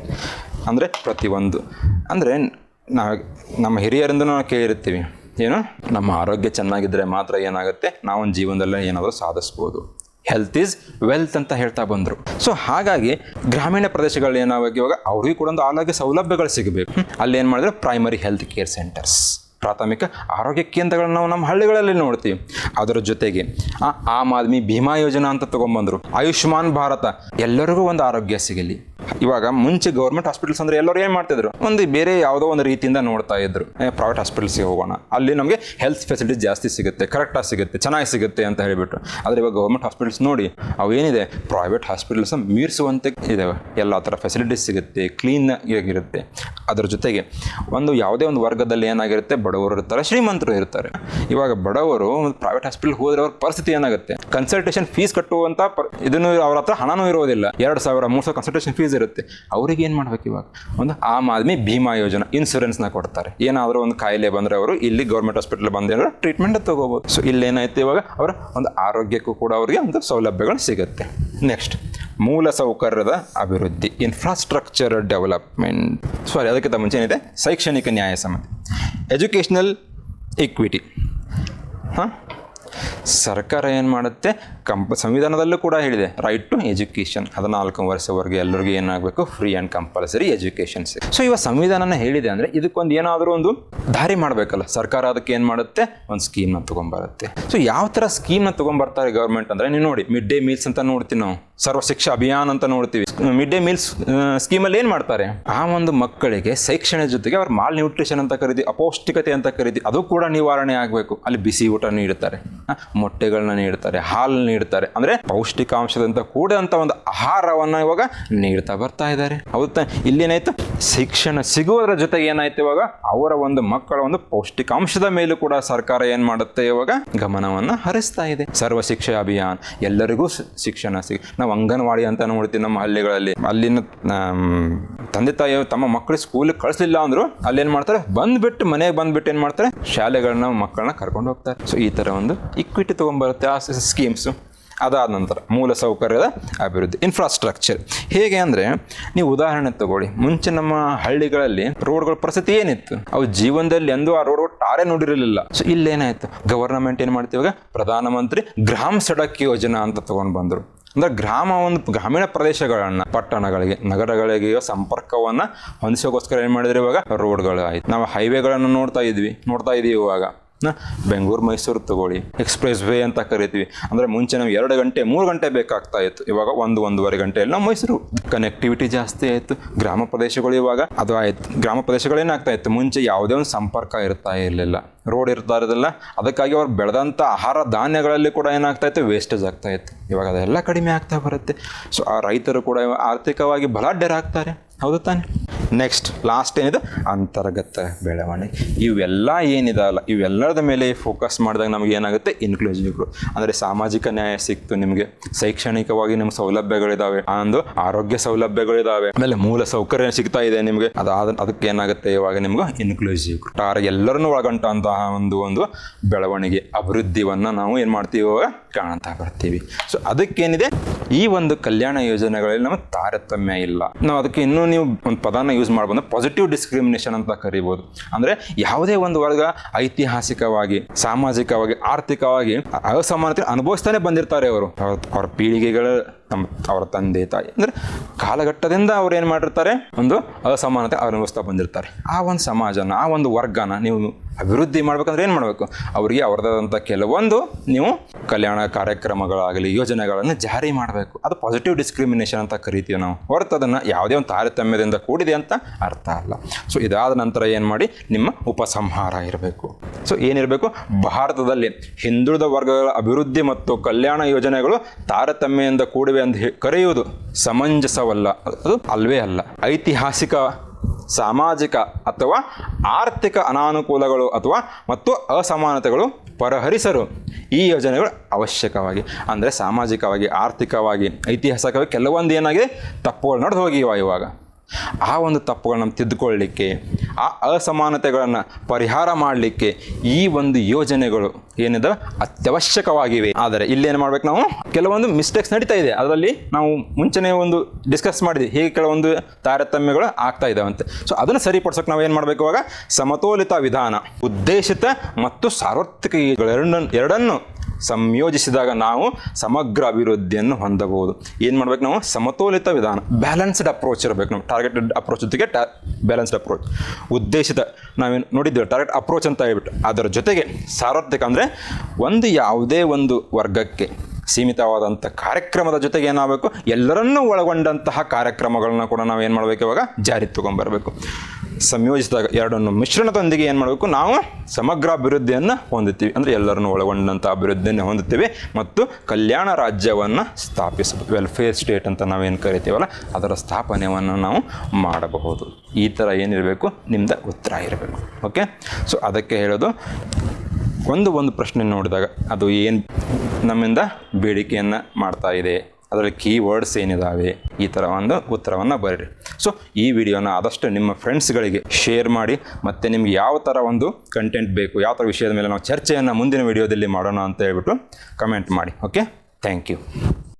A: ಅಂದರೆ ಪ್ರತಿಯೊಂದು. ಅಂದರೆ ನಾವು ನಮ್ಮ ಹಿರಿಯರಿಂದ ನಾವು ಕೇಳಿರ್ತೀವಿ. ಏನು? ನಮ್ಮ ಆರೋಗ್ಯ ಚೆನ್ನಾಗಿದ್ದರೆ ಮಾತ್ರ ಏನಾಗುತ್ತೆ? ನಾವು ಜೀವನದಲ್ಲಿ ಏನಾದರೂ ಸಾಧಿಸ್ಬೋದು. ಹೆಲ್ತ್ ಈಸ್ ವೆಲ್ತ್ ಅಂತ ಹೇಳ್ತಾ ಬಂದರು. ಸೊ ಹಾಗಾಗಿ ಗ್ರಾಮೀಣ ಪ್ರದೇಶಗಳಲ್ಲಿ ಏನಾಗಿ ಇವಾಗ? ಅವ್ರಿಗೂ ಕೂಡ ಒಂದು ಆರೋಗ್ಯ ಸೌಲಭ್ಯಗಳು ಸಿಗಬೇಕು. ಅಲ್ಲಿ ಏನು ಮಾಡಿದ್ರೆ? ಪ್ರೈಮರಿ ಹೆಲ್ತ್ ಕೇರ್ ಸೆಂಟರ್ಸ್ ಪ್ರಾಥಮಿಕ ಆರೋಗ್ಯ ಕೇಂದ್ರಗಳನ್ನ ನಾವು ನಮ್ಮ ಹಳ್ಳಿಗಳಲ್ಲಿ ನೋಡ್ತೀವಿ. ಅದರ ಜೊತೆಗೆ ಆಮ್ ಆದ್ಮಿ ಭೀಮಾ ಯೋಜನಾ ಅಂತ ತಗೊಂಡ್ಬಂದ್ರು ಆಯುಷ್ಮಾನ್ ಭಾರತ, ಎಲ್ಲರಿಗೂ ಒಂದು ಆರೋಗ್ಯ ಸಿಗಲಿ. ಇವಾಗ ಮುಂಚೆ ಗೌರ್ಮೆಂಟ್ ಹಾಸ್ಪಿಟಲ್ಸ್ ಅಂದ್ರೆ ಎಲ್ಲರೂ ಏನು ಮಾಡ್ತಿದ್ರು? ಒಂದು ಬೇರೆ ಯಾವುದೋ ಒಂದು ರೀತಿಯಿಂದ ನೋಡ್ತಾ ಇದ್ರು. ಪ್ರೈವೇಟ್ ಹಾಸ್ಪಿಟಲ್ಸ್ಗೆ ಹೋಗೋಣ. ಅಲ್ಲಿ ನಮಗೆ ಹೆಲ್ತ್ ಫೆಸಿಲಿಟಿ ಜಾಸ್ತಿ ಸಿಗುತ್ತೆ ಕರೆಕ್ಟಾಗಿ ಸಿಗುತ್ತೆ, ಚೆನ್ನಾಗಿ ಸಿಗುತ್ತೆ ಅಂತ ಹೇಳಿಬಿಟ್ಟು ಆದರೆ ಇವಾಗ ಗೌರ್ಮೆಂಟ್ ಹಾಸ್ಪಿಟಲ್ಸ್ ನೋಡಿ, ಅವು ಏನಿದೆ? ಪ್ರೈವೇಟ್ ಹಾಸ್ಪಿಟಲ್ಸ್ ಮೀರಿಸುವಂತೆ ಇದಾವೆ. ಎಲ್ಲ ಥರ ಫೆಸಿಲಿಟೀಸ್ ಸಿಗುತ್ತೆ ಕ್ಲೀನ್ ಆಗಿರುತ್ತೆ. ಅದರ ಜೊತೆಗೆ, ಒಂದು ಯಾವುದೇ ಒಂದು ವರ್ಗದಲ್ಲಿ ಏನಾಗಿರುತ್ತೆ ಬಡವರು ಇರ್ತಾರೆ, ಶ್ರೀಮಂತರು ಇರ್ತಾರೆ. ಇವಾಗ ಬಡವರು ಒಂದು ಪ್ರೈವೇಟ್ ಹಾಸ್ಪಿಟಲ್ ಹೋದ್ರೆ ಅವ್ರ ಪರಿಸ್ಥಿತಿ ಏನಾಗುತ್ತೆ? ಕನ್ಸಲ್ಟೇಷನ್ ಫೀಸ್ ಕಟ್ಟುವಂಥ ಪ- ಇದನ್ನು ಅವ್ರ ಹತ್ರ ಹಣನೂ ಇರೋದಿಲ್ಲ. ಎರಡು ಸಾವಿರ, ಮೂರು ಸಾವಿರ ಕನ್ಸಲ್ಟೇಷನ್ ಫೀಸ್ ಇರುತ್ತೆ. ಅವ್ರಿಗೆ ಏನು ಮಾಡ್ಬೇಕು ಇವಾಗ? ಒಂದು ಆಮ್ ಆದ್ಮಿ ಭೀಮಾ ಯೋಜನಾ ಇನ್ಸೂರೆನ್ಸ್ನ ಕೊಡ್ತಾರೆ. ಏನಾದರೂ ಒಂದು ಕಾಯಿಲೆ ಬಂದರೆ ಅವರು ಇಲ್ಲಿ ಗೌರ್ಮೆಂಟ್ ಹಾಸ್ಪಿಟಲ್ ಬಂದೇನಾದ್ರು ಟ್ರೀಟ್ಮೆಂಟ್ ತಗೋಬೋದು. ಸೊ ಇಲ್ಲೇನಾಯ್ತು ಇವಾಗ? ಅವರ ಒಂದು ಆರೋಗ್ಯಕ್ಕೂ ಕೂಡ ಅವರಿಗೆ ಒಂದು ಸೌಲಭ್ಯಗಳು ಸಿಗುತ್ತೆ. ನೆಕ್ಸ್ಟ್ ಮೂಲ ಸೌಕರ್ಯದ ಅಭಿವೃದ್ಧಿ ಇನ್ಫ್ರಾಸ್ಟ್ರಕ್ಚರ್ ಡೆವಲಪ್ಮೆಂಟ್ ಸಾರಿ ಅದಕ್ಕಿಂತ ಮುಂಚೆ ಏನಿದೆ? ಶೈಕ್ಷಣಿಕ ನ್ಯಾಯ ಸಮಿತಿ. ಎಜುಕೇಷನಲ್ ಇಕ್ವಿಟಿ ಹಾಂ? ಸರ್ಕಾರ ಏನು ಮಾಡುತ್ತೆ? ಕಂಪ, ಸಂವಿಧಾನದಲ್ಲೂ ಕೂಡ ಹೇಳಿದೆ ರೈಟ್ ಟು ಎಜುಕೇಷನ್ ಹದಿನಾಲ್ಕು ವರ್ಷವರೆಗೆ ಎಲ್ಲರಿಗೂ ಏನಾಗಬೇಕು? Free and compulsory education so. ಇವಾಗ ಸಂವಿಧಾನನ ಹೇಳಿದೆ ಅಂದರೆ ಇದಕ್ಕೊಂದು ಏನಾದರೂ ಒಂದು ದಾರಿ ಮಾಡಬೇಕಲ್ಲ. ಸರ್ಕಾರ ಅದಕ್ಕೆ ಏನು ಮಾಡುತ್ತೆ? ಒಂದು ಸ್ಕೀಮ್ನ ತೊಗೊಂಬರುತ್ತೆ. ಸೊ ಯಾವ ಥರ ಸ್ಕೀಮ್ನ ತೊಗೊಂಬರ್ತಾರೆ ಗೌರ್ಮೆಂಟ್ ಅಂದರೆ ನೀವು ನೋಡಿ ಮಿಡ್ ಡೇ ಮೀಲ್ಸ್ ಅಂತ ನೋಡ್ತೀವಿ ನಾವು. ಸರ್ವ ಶಿಕ್ಷಾ ಅಭಿಯಾನ ಅಂತ ನೋಡ್ತೀವಿ. ಮಿಡ್ ಡೇ ಮೀಲ್ಸ್ ಸ್ಕೀಮಲ್ಲಿ ಏನು ಮಾಡ್ತಾರೆ? ಆ ಒಂದು ಮಕ್ಕಳಿಗೆ ಶೈಕ್ಷಣಿಕ ಜೊತೆಗೆ ಅವ್ರ ಮಾಲ್ ನ್ಯೂಟ್ರಿಷನ್ ಅಂತ ಕರೀತಿ ಅಪೌಷ್ಟಿಕತೆ ಅಂತ ಕರೀತಿ ಅದು ಕೂಡ ನಿವಾರಣೆ ಆಗಬೇಕು. ಅಲ್ಲಿ ಬಿಸಿ ಊಟ ನೀಡುತ್ತಾರೆ ಮೊಟ್ಟೆಗಳನ್ನ ನೀಡ್ತಾರೆ ಹಾಲು ನೀಡ್ತಾರೆ. ಅಂದರೆ ಪೌಷ್ಟಿಕಾಂಶದಂತ ಕೂಡಿದಂಥ ಒಂದು ಆಹಾರವನ್ನು ಇವಾಗ ನೀಡ್ತಾ ಬರ್ತಾ ಇದ್ದಾರೆ. ಹೌದಾ? ಇಲ್ಲೇನಾಯ್ತು? ಶಿಕ್ಷಣ ಸಿಗುವುದರ ಜೊತೆಗೆ ಏನಾಯ್ತು ಇವಾಗ? ಅವರ ಒಂದು ಮಕ್ಕಳ ಒಂದು ಪೌಷ್ಟಿಕಾಂಶದ ಮೇಲೂ ಕೂಡ ಸರ್ಕಾರ ಏನು ಮಾಡುತ್ತೆ ಇವಾಗ? ಗಮನವನ್ನು ಹರಿಸ್ತಾ ಇದೆ. ಸರ್ವ ಶಿಕ್ಷಾ ಅಭಿಯಾನ. ಎಲ್ಲರಿಗೂ ಶಿಕ್ಷಣ ಸಿಗ ನಾವು ಅಂಗನವಾಡಿ ಅಂತ ನೋಡ್ತೀವಿ ನಮ್ಮ ಹಳ್ಳಿಗಳಲ್ಲಿ. ಅಲ್ಲಿನ ತಂದೆ ತಾಯಿ ತಮ್ಮ ಮಕ್ಕಳು ಸ್ಕೂಲಿಗೆ ಕಳಿಸ್ಲಿಲ್ಲ ಅಂದ್ರು ಅಲ್ಲಿ ಏನು ಮಾಡ್ತಾರೆ? ಬಂದ್ಬಿಟ್ಟು ಮನೆಗೆ ಬಂದ್ಬಿಟ್ಟು ಏನು ಮಾಡ್ತಾರೆ? ಶಾಲೆಗಳನ್ನ ಮಕ್ಕಳನ್ನ ಕರ್ಕೊಂಡು ಹೋಗ್ತಾರೆ. ಸೊ ಈ ಥರ ಒಂದು ಇಕ್ವಿಟಿ ತೊಗೊಂಡ್ಬರುತ್ತೆ ಆ ಸ್ಕೀಮ್ಸು ಅದಾದ ನಂತರ ಮೂಲ ಸೌಕರ್ಯದ ಅಭಿವೃದ್ಧಿ ಇನ್ಫ್ರಾಸ್ಟ್ರಕ್ಚರ್ ಹೇಗೆ ಅಂದರೆ, ನೀವು ಉದಾಹರಣೆ ತಗೊಳ್ಳಿ. ಮುಂಚೆ ನಮ್ಮ ಹಳ್ಳಿಗಳಲ್ಲಿ ರೋಡ್ಗಳ ಪರಿಸ್ಥಿತಿ ಏನಿತ್ತು? ಅವು ಜೀವನದಲ್ಲಿ ಎಂದೂ ಆ ರೋಡ್ ಟಾರೆ ನೋಡಿರಲಿಲ್ಲ. ಸೊ ಇಲ್ಲೇನಾಯಿತು? ಗವರ್ನಮೆಂಟ್ ಏನು ಮಾಡ್ತೀವಾಗ ಪ್ರಧಾನಮಂತ್ರಿ ಗ್ರಾಮ ಸಡಕ್ ಯೋಜನಾ ಅಂತ ತಗೊಂಡು ಬಂದರು. ಅಂದ್ರೆ ಗ್ರಾಮ ಒಂದು ಗ್ರಾಮೀಣ ಪ್ರದೇಶಗಳನ್ನು, ಪಟ್ಟಣಗಳಿಗೆ ನಗರಗಳಿಗೆ ಸಂಪರ್ಕವನ್ನು ಹೊಂದಿಸೋಕೋಸ್ಕರ ಏನು ಮಾಡಿದ್ರೆ ಇವಾಗ? ರೋಡ್ಗಳು ಆಯ್ತು ನಾವು ಹೈವೇಗಳನ್ನು ನೋಡ್ತಾ ಇದ್ವಿ. ನೋಡ್ತಾ ಇದೀವಿ ಇವಾಗ. ಬೆಂಗಳೂರು, ಮೈಸೂರು ತಗೊಳ್ಳಿ. ಎಕ್ಸ್ಪ್ರೆಸ್ ವೇ ಅಂತ ಕರಿತೀವಿ. ಅಂದರೆ ಮುಂಚೆ ನಾವು ಎರಡು ಗಂಟೆ, ಮೂರು ಗಂಟೆ ಬೇಕಾಗ್ತಾ ಇತ್ತು. ಇವಾಗ ಒಂದು, ಒಂದೂವರೆ ಗಂಟೆಯಲ್ಲಿ ನಾವು ಮೈಸೂರು ಕನೆಕ್ಟಿವಿಟಿ ಜಾಸ್ತಿ ಆಯಿತು. ಗ್ರಾಮ ಪ್ರದೇಶಗಳು ಇವಾಗ ಅದು ಆಯಿತು. ಗ್ರಾಮ ಪ್ರದೇಶಗಳೇನಾಗ್ತಾ ಇತ್ತು? ಮುಂಚೆ ಯಾವುದೇ ಒಂದು ಸಂಪರ್ಕ ಇರ್ತಾ ಇರಲಿಲ್ಲ. ರೋಡ್ ಇರ್ತಾ ಇರೋದಿಲ್ಲ. ಅದಕ್ಕಾಗಿ ಅವ್ರು ಬೆಳೆದಂಥ ಆಹಾರ ಧಾನ್ಯಗಳಲ್ಲಿ ಕೂಡ ಏನಾಗ್ತಾ ಇತ್ತು? ವೇಸ್ಟೇಜ್ ಆಗ್ತಾ ಇತ್ತು. ಇವಾಗ ಅದೆಲ್ಲ ಕಡಿಮೆ ಆಗ್ತಾ ಬರುತ್ತೆ. ಸೊ ಆ ರೈತರು ಕೂಡ ಆರ್ಥಿಕವಾಗಿ ಬಲಾಢ್ಯರಾಗ್ತಾರೆ. ಹೌದು ತಾನೆ? ನೆಕ್ಸ್ಟ್ ಲಾಸ್ಟ್ ಏನಿದೆ? ಅಂತರ್ಗತ ಬೆಳವಣಿಗೆ. ಇವೆಲ್ಲ ಏನಿದಲ್ಲ ಇವೆಲ್ಲದ ಮೇಲೆ ಫೋಕಸ್ ಮಾಡಿದಾಗ ನಮಗೆ ಏನಾಗುತ್ತೆ? ಇನ್ಕ್ಲೂಸಿವ್ ಅಂದರೆ ಸಾಮಾಜಿಕ ನ್ಯಾಯ ಸಿಕ್ತು ನಿಮಗೆ. ಶೈಕ್ಷಣಿಕವಾಗಿ ನಿಮ್ಮ ಸೌಲಭ್ಯಗಳಿದಾವೆ. ಆ ಒಂದು ಆರೋಗ್ಯ ಸೌಲಭ್ಯಗಳಿದಾವೆ. ಆಮೇಲೆ ಮೂಲ ಸೌಕರ್ಯ ಸಿಗ್ತಾ ಇದೆ ನಿಮಗೆ. ಅದಾದ, ಅದಕ್ಕೆ ಏನಾಗುತ್ತೆ ಇವಾಗ ನಿಮ್ಗೆ? ಇನ್ಕ್ಲೂಸಿವ್ ಟಾರ್ ಎಲ್ಲರನ್ನೂ ಒಳಗೊಂಡಂತಹ ಒಂದು ಒಂದು ಬೆಳವಣಿಗೆ ಅಭಿವೃದ್ಧಿಯನ್ನ ನಾವು ಏನು ಮಾಡ್ತೀವಿ ಇವಾಗ? ಕಾಣ್ತಾ ಬರ್ತೀವಿ. ಸೊ ಅದಕ್ಕೇನಿದೆ? ಈ ಒಂದು ಕಲ್ಯಾಣ ಯೋಜನೆಗಳಲ್ಲಿ ನಮಗೆ ತಾರತಮ್ಯ ಇಲ್ಲ. ನಾವು ಅದಕ್ಕೆ ಇನ್ನೂ ನೀವು ಒಂದು ಪದಾನ ಯೂಸ್ ಮಾಡ್ಬೋದು. ಪಾಸಿಟಿವ್ ಡಿಸ್ಕ್ರಿಮಿನೇಷನ್ ಅಂತ ಕರಿಬೋದು. ಅಂದರೆ ಯಾವುದೇ ಒಂದು ವರ್ಗ ಐತಿಹಾಸಿಕವಾಗಿ, ಸಾಮಾಜಿಕವಾಗಿ, ಆರ್ಥಿಕವಾಗಿ ಅಸಮಾನತೆ ಅನುಭವಿಸ್ತಾನೆ ಬಂದಿರ್ತಾರೆ ಅವರು, ಅವ್ರ ಪೀಳಿಗೆಗಳ, ನಮ್ಮ, ಅವರ ತಂದೆ, ತಾಯಿ. ಅಂದ್ರೆ ಕಾಲಘಟ್ಟದಿಂದ ಅವ್ರು ಏನು ಮಾಡಿರ್ತಾರೆ? ಒಂದು ಅಸಮಾನತೆ ಅನುಭವಿಸ್ತಾ ಬಂದಿರ್ತಾರೆ. ಆ ಒಂದು ಸಮಾಜನ, ಆ ಒಂದು ವರ್ಗನ ನೀವು ಅಭಿವೃದ್ಧಿ ಮಾಡ್ಬೇಕಂದ್ರೆ ಏನು ಮಾಡಬೇಕು? ಅವರಿಗೆ ಅವ್ರದ್ದಾದಂಥ ಕೆಲವೊಂದು ನೀವು ಕಲ್ಯಾಣ ಕಾರ್ಯಕ್ರಮಗಳಾಗಲಿ, ಯೋಜನೆಗಳನ್ನು ಜಾರಿ ಮಾಡಬೇಕು. ಅದು ಪಾಸಿಟಿವ್ ಡಿಸ್ಕ್ರಿಮಿನೇಷನ್ ಅಂತ ಕರಿತೀವಿ ನಾವು. ಹೊರತು ಅದನ್ನು ಯಾವುದೇ ಒಂದು ತಾರತಮ್ಯದಿಂದ ಕೂಡಿದೆ ಅಂತ ಅರ್ಥ ಅಲ್ಲ. ಸೊ ಇದಾದ ನಂತರ ಏನು ಮಾಡಿ? ನಿಮ್ಮ ಉಪಸಂಹಾರ ಇರಬೇಕು. ಸೊ ಏನಿರಬೇಕು? ಭಾರತದಲ್ಲಿ ಹಿಂದುಳಿದ ವರ್ಗಗಳ ಅಭಿವೃದ್ಧಿ ಮತ್ತು ಕಲ್ಯಾಣ ಯೋಜನೆಗಳು ತಾರತಮ್ಯದಿಂದ ಕೂಡಿವೆ ಅಂತ ಕರೆಯುವುದು ಸಮಂಜಸವಲ್ಲ. ಅದು ಅಲ್ವೇ ಅಲ್ಲ. ಐತಿಹಾಸಿಕ ಸಾಮಾಜಿಕ ಅಥವಾ ಆರ್ಥಿಕ ಅನಾನುಕೂಲಗಳು ಅಥವಾ ಮತ್ತು ಅಸಮಾನತೆಗಳು ಪರಿಹರಿಸಲು ಈ ಯೋಜನೆಗಳು ಅವಶ್ಯಕವಾಗಿ, ಅಂದರೆ ಸಾಮಾಜಿಕವಾಗಿ, ಆರ್ಥಿಕವಾಗಿ, ಐತಿಹಾಸಿಕವಾಗಿ ಕೆಲವೊಂದು ಏನಾಗಿದೆ, ತಪ್ಪುಗಳು ನಡೆದು ಹೋಗಿವ ಇವಾಗ. ಆ ಒಂದು ತಪ್ಪುಗಳನ್ನು ತಿದ್ದುಕೊಳ್ಳಲಿಕ್ಕೆ ಆ ಅಸಮಾನತೆಗಳನ್ನು ಪರಿಹಾರ ಮಾಡಲಿಕ್ಕೆ ಈ ಒಂದು ಯೋಜನೆಗಳು ಏನಿದೆ ಅತ್ಯವಶ್ಯಕವಾಗಿವೆ. ಆದರೆ ಇಲ್ಲೇನು ಮಾಡ್ಬೇಕು ನಾವು? ಕೆಲವೊಂದು ಮಿಸ್ಟೇಕ್ಸ್ ನಡೀತಾ ಇದೆ. ಅದರಲ್ಲಿ ನಾವು ಮುಂಚೆನೇ ಒಂದು ಡಿಸ್ಕಸ್ ಮಾಡಿದ್ವಿ. ಹೇಗೆ ಕೆಲವೊಂದು ತಾರತಮ್ಯಗಳು ಆಗ್ತಾ ಇದ್ದಾವಂತೆ ಸೊ ಅದನ್ನು ಸರಿಪಡಿಸೋಕೆ ನಾವು ಏನು ಮಾಡಬೇಕು ಇವಾಗ? ಸಮತೋಲಿತ ವಿಧಾನ, ಉದ್ದೇಶಿತ ಮತ್ತು ಸಾರ್ವತ್ರಿಕ ಎರಡನ್ನು ಎರಡನ್ನು ಸಂಯೋಜಿಸಿದಾಗ ನಾವು ಸಮಗ್ರ ಅಭಿವೃದ್ಧಿಯನ್ನು ಹೊಂದಬಹುದು. ಏನು ಮಾಡ್ಬೇಕು ನಾವು? ಸಮತೋಲಿತ ವಿಧಾನ ಬ್ಯಾಲೆನ್ಸ್ಡ್ ಅಪ್ರೋಚ್ ಇರಬೇಕು ನಾವು. ಟಾರ್ಗೆಟೆಡ್ ಅಪ್ರೋಚ್ ಜೊತೆಗೆ ಟಾ ಬ್ಯಾಲೆನ್ಸ್ಡ್ ಅಪ್ರೋಚ್ ಉದ್ದೇಶಿತ, ನಾವೇನು ನೋಡಿದ್ದೇವೆ ಟಾರ್ಗೆಟ್ ಅಪ್ರೋಚ್ ಅಂತ ಹೇಳ್ಬಿಟ್ಟು. ಅದರ ಜೊತೆಗೆ ಸಾರ್ವತ್ರಿಕ ಅಂದರೆ ಒಂದು ಯಾವುದೇ ಒಂದು ವರ್ಗಕ್ಕೆ ಸೀಮಿತವಾದಂಥ ಕಾರ್ಯಕ್ರಮದ ಜೊತೆಗೆ ಏನಾಗಬೇಕು? ಎಲ್ಲರನ್ನೂ ಒಳಗೊಂಡಂತಹ ಕಾರ್ಯಕ್ರಮಗಳನ್ನ ಕೂಡ ನಾವು ಏನು ಮಾಡಬೇಕು ಇವಾಗ? ಜಾರಿ ತಗೊಂಡ್ಬರಬೇಕು ಸಂಯೋಜಿಸಿದಾಗ ಎರಡನ್ನು ಮಿಶ್ರಣದೊಂದಿಗೆ ಏನು ಮಾಡಬೇಕು? ನಾವು ಸಮಗ್ರ ಅಭಿವೃದ್ಧಿಯನ್ನು ಹೊಂದುತ್ತೀವಿ. ಅಂದರೆ ಎಲ್ಲರನ್ನು ಒಳಗೊಂಡಂಥ ಅಭಿವೃದ್ಧಿಯನ್ನು ಹೊಂದುತ್ತೇವೆ. ಮತ್ತು ಕಲ್ಯಾಣ ರಾಜ್ಯವನ್ನು ಸ್ಥಾಪಿಸಬೇಕು ವೆಲ್ಫೇರ್ ಸ್ಟೇಟ್ ಅಂತ ನಾವೇನು ಕರಿತೀವಲ್ಲ, ಅದರ ಸ್ಥಾಪನೆಯನ್ನು ನಾವು ಮಾಡಬಹುದು. ಈ ಥರ ಏನಿರಬೇಕು? ನಿಮ್ದು ಉತ್ತರ ಇರಬೇಕು. ಓಕೆ ಸೊ ಅದಕ್ಕೆ ಹೇಳೋದು, ಒಂದು ಒಂದು ಪ್ರಶ್ನೆ ನೋಡಿದಾಗ ಅದು ಏನು ನಮ್ಮಿಂದ ಬೇಡಿಕೆಯನ್ನು ಮಾಡ್ತಾ ಇದೆ? ಅದರಲ್ಲಿ ಕೀವರ್ಡ್ಸ್ ಏನಿದ್ದಾವೆ ಈ ಥರ ಒಂದು ಉತ್ತರವನ್ನು ಬರೀರಿ. ಸೊ ಈ ವಿಡಿಯೋನ ಆದಷ್ಟು ನಿಮ್ಮ ಫ್ರೆಂಡ್ಸ್ಗಳಿಗೆ ಶೇರ್ ಮಾಡಿ, ಮತ್ತು ನಿಮ್ಗೆ ಯಾವ ಥರ ಒಂದು ಕಂಟೆಂಟ್ ಬೇಕು, ಯಾವ ಥರ ವಿಷಯದ ಮೇಲೆ ನಾವು ಚರ್ಚೆಯನ್ನು ಮುಂದಿನ ವಿಡಿಯೋದಲ್ಲಿ ಮಾಡೋಣ ಅಂತ ಹೇಳ್ಬಿಟ್ಟು ಕಮೆಂಟ್ ಮಾಡಿ ಓಕೆ ಥ್ಯಾಂಕ್ ಯು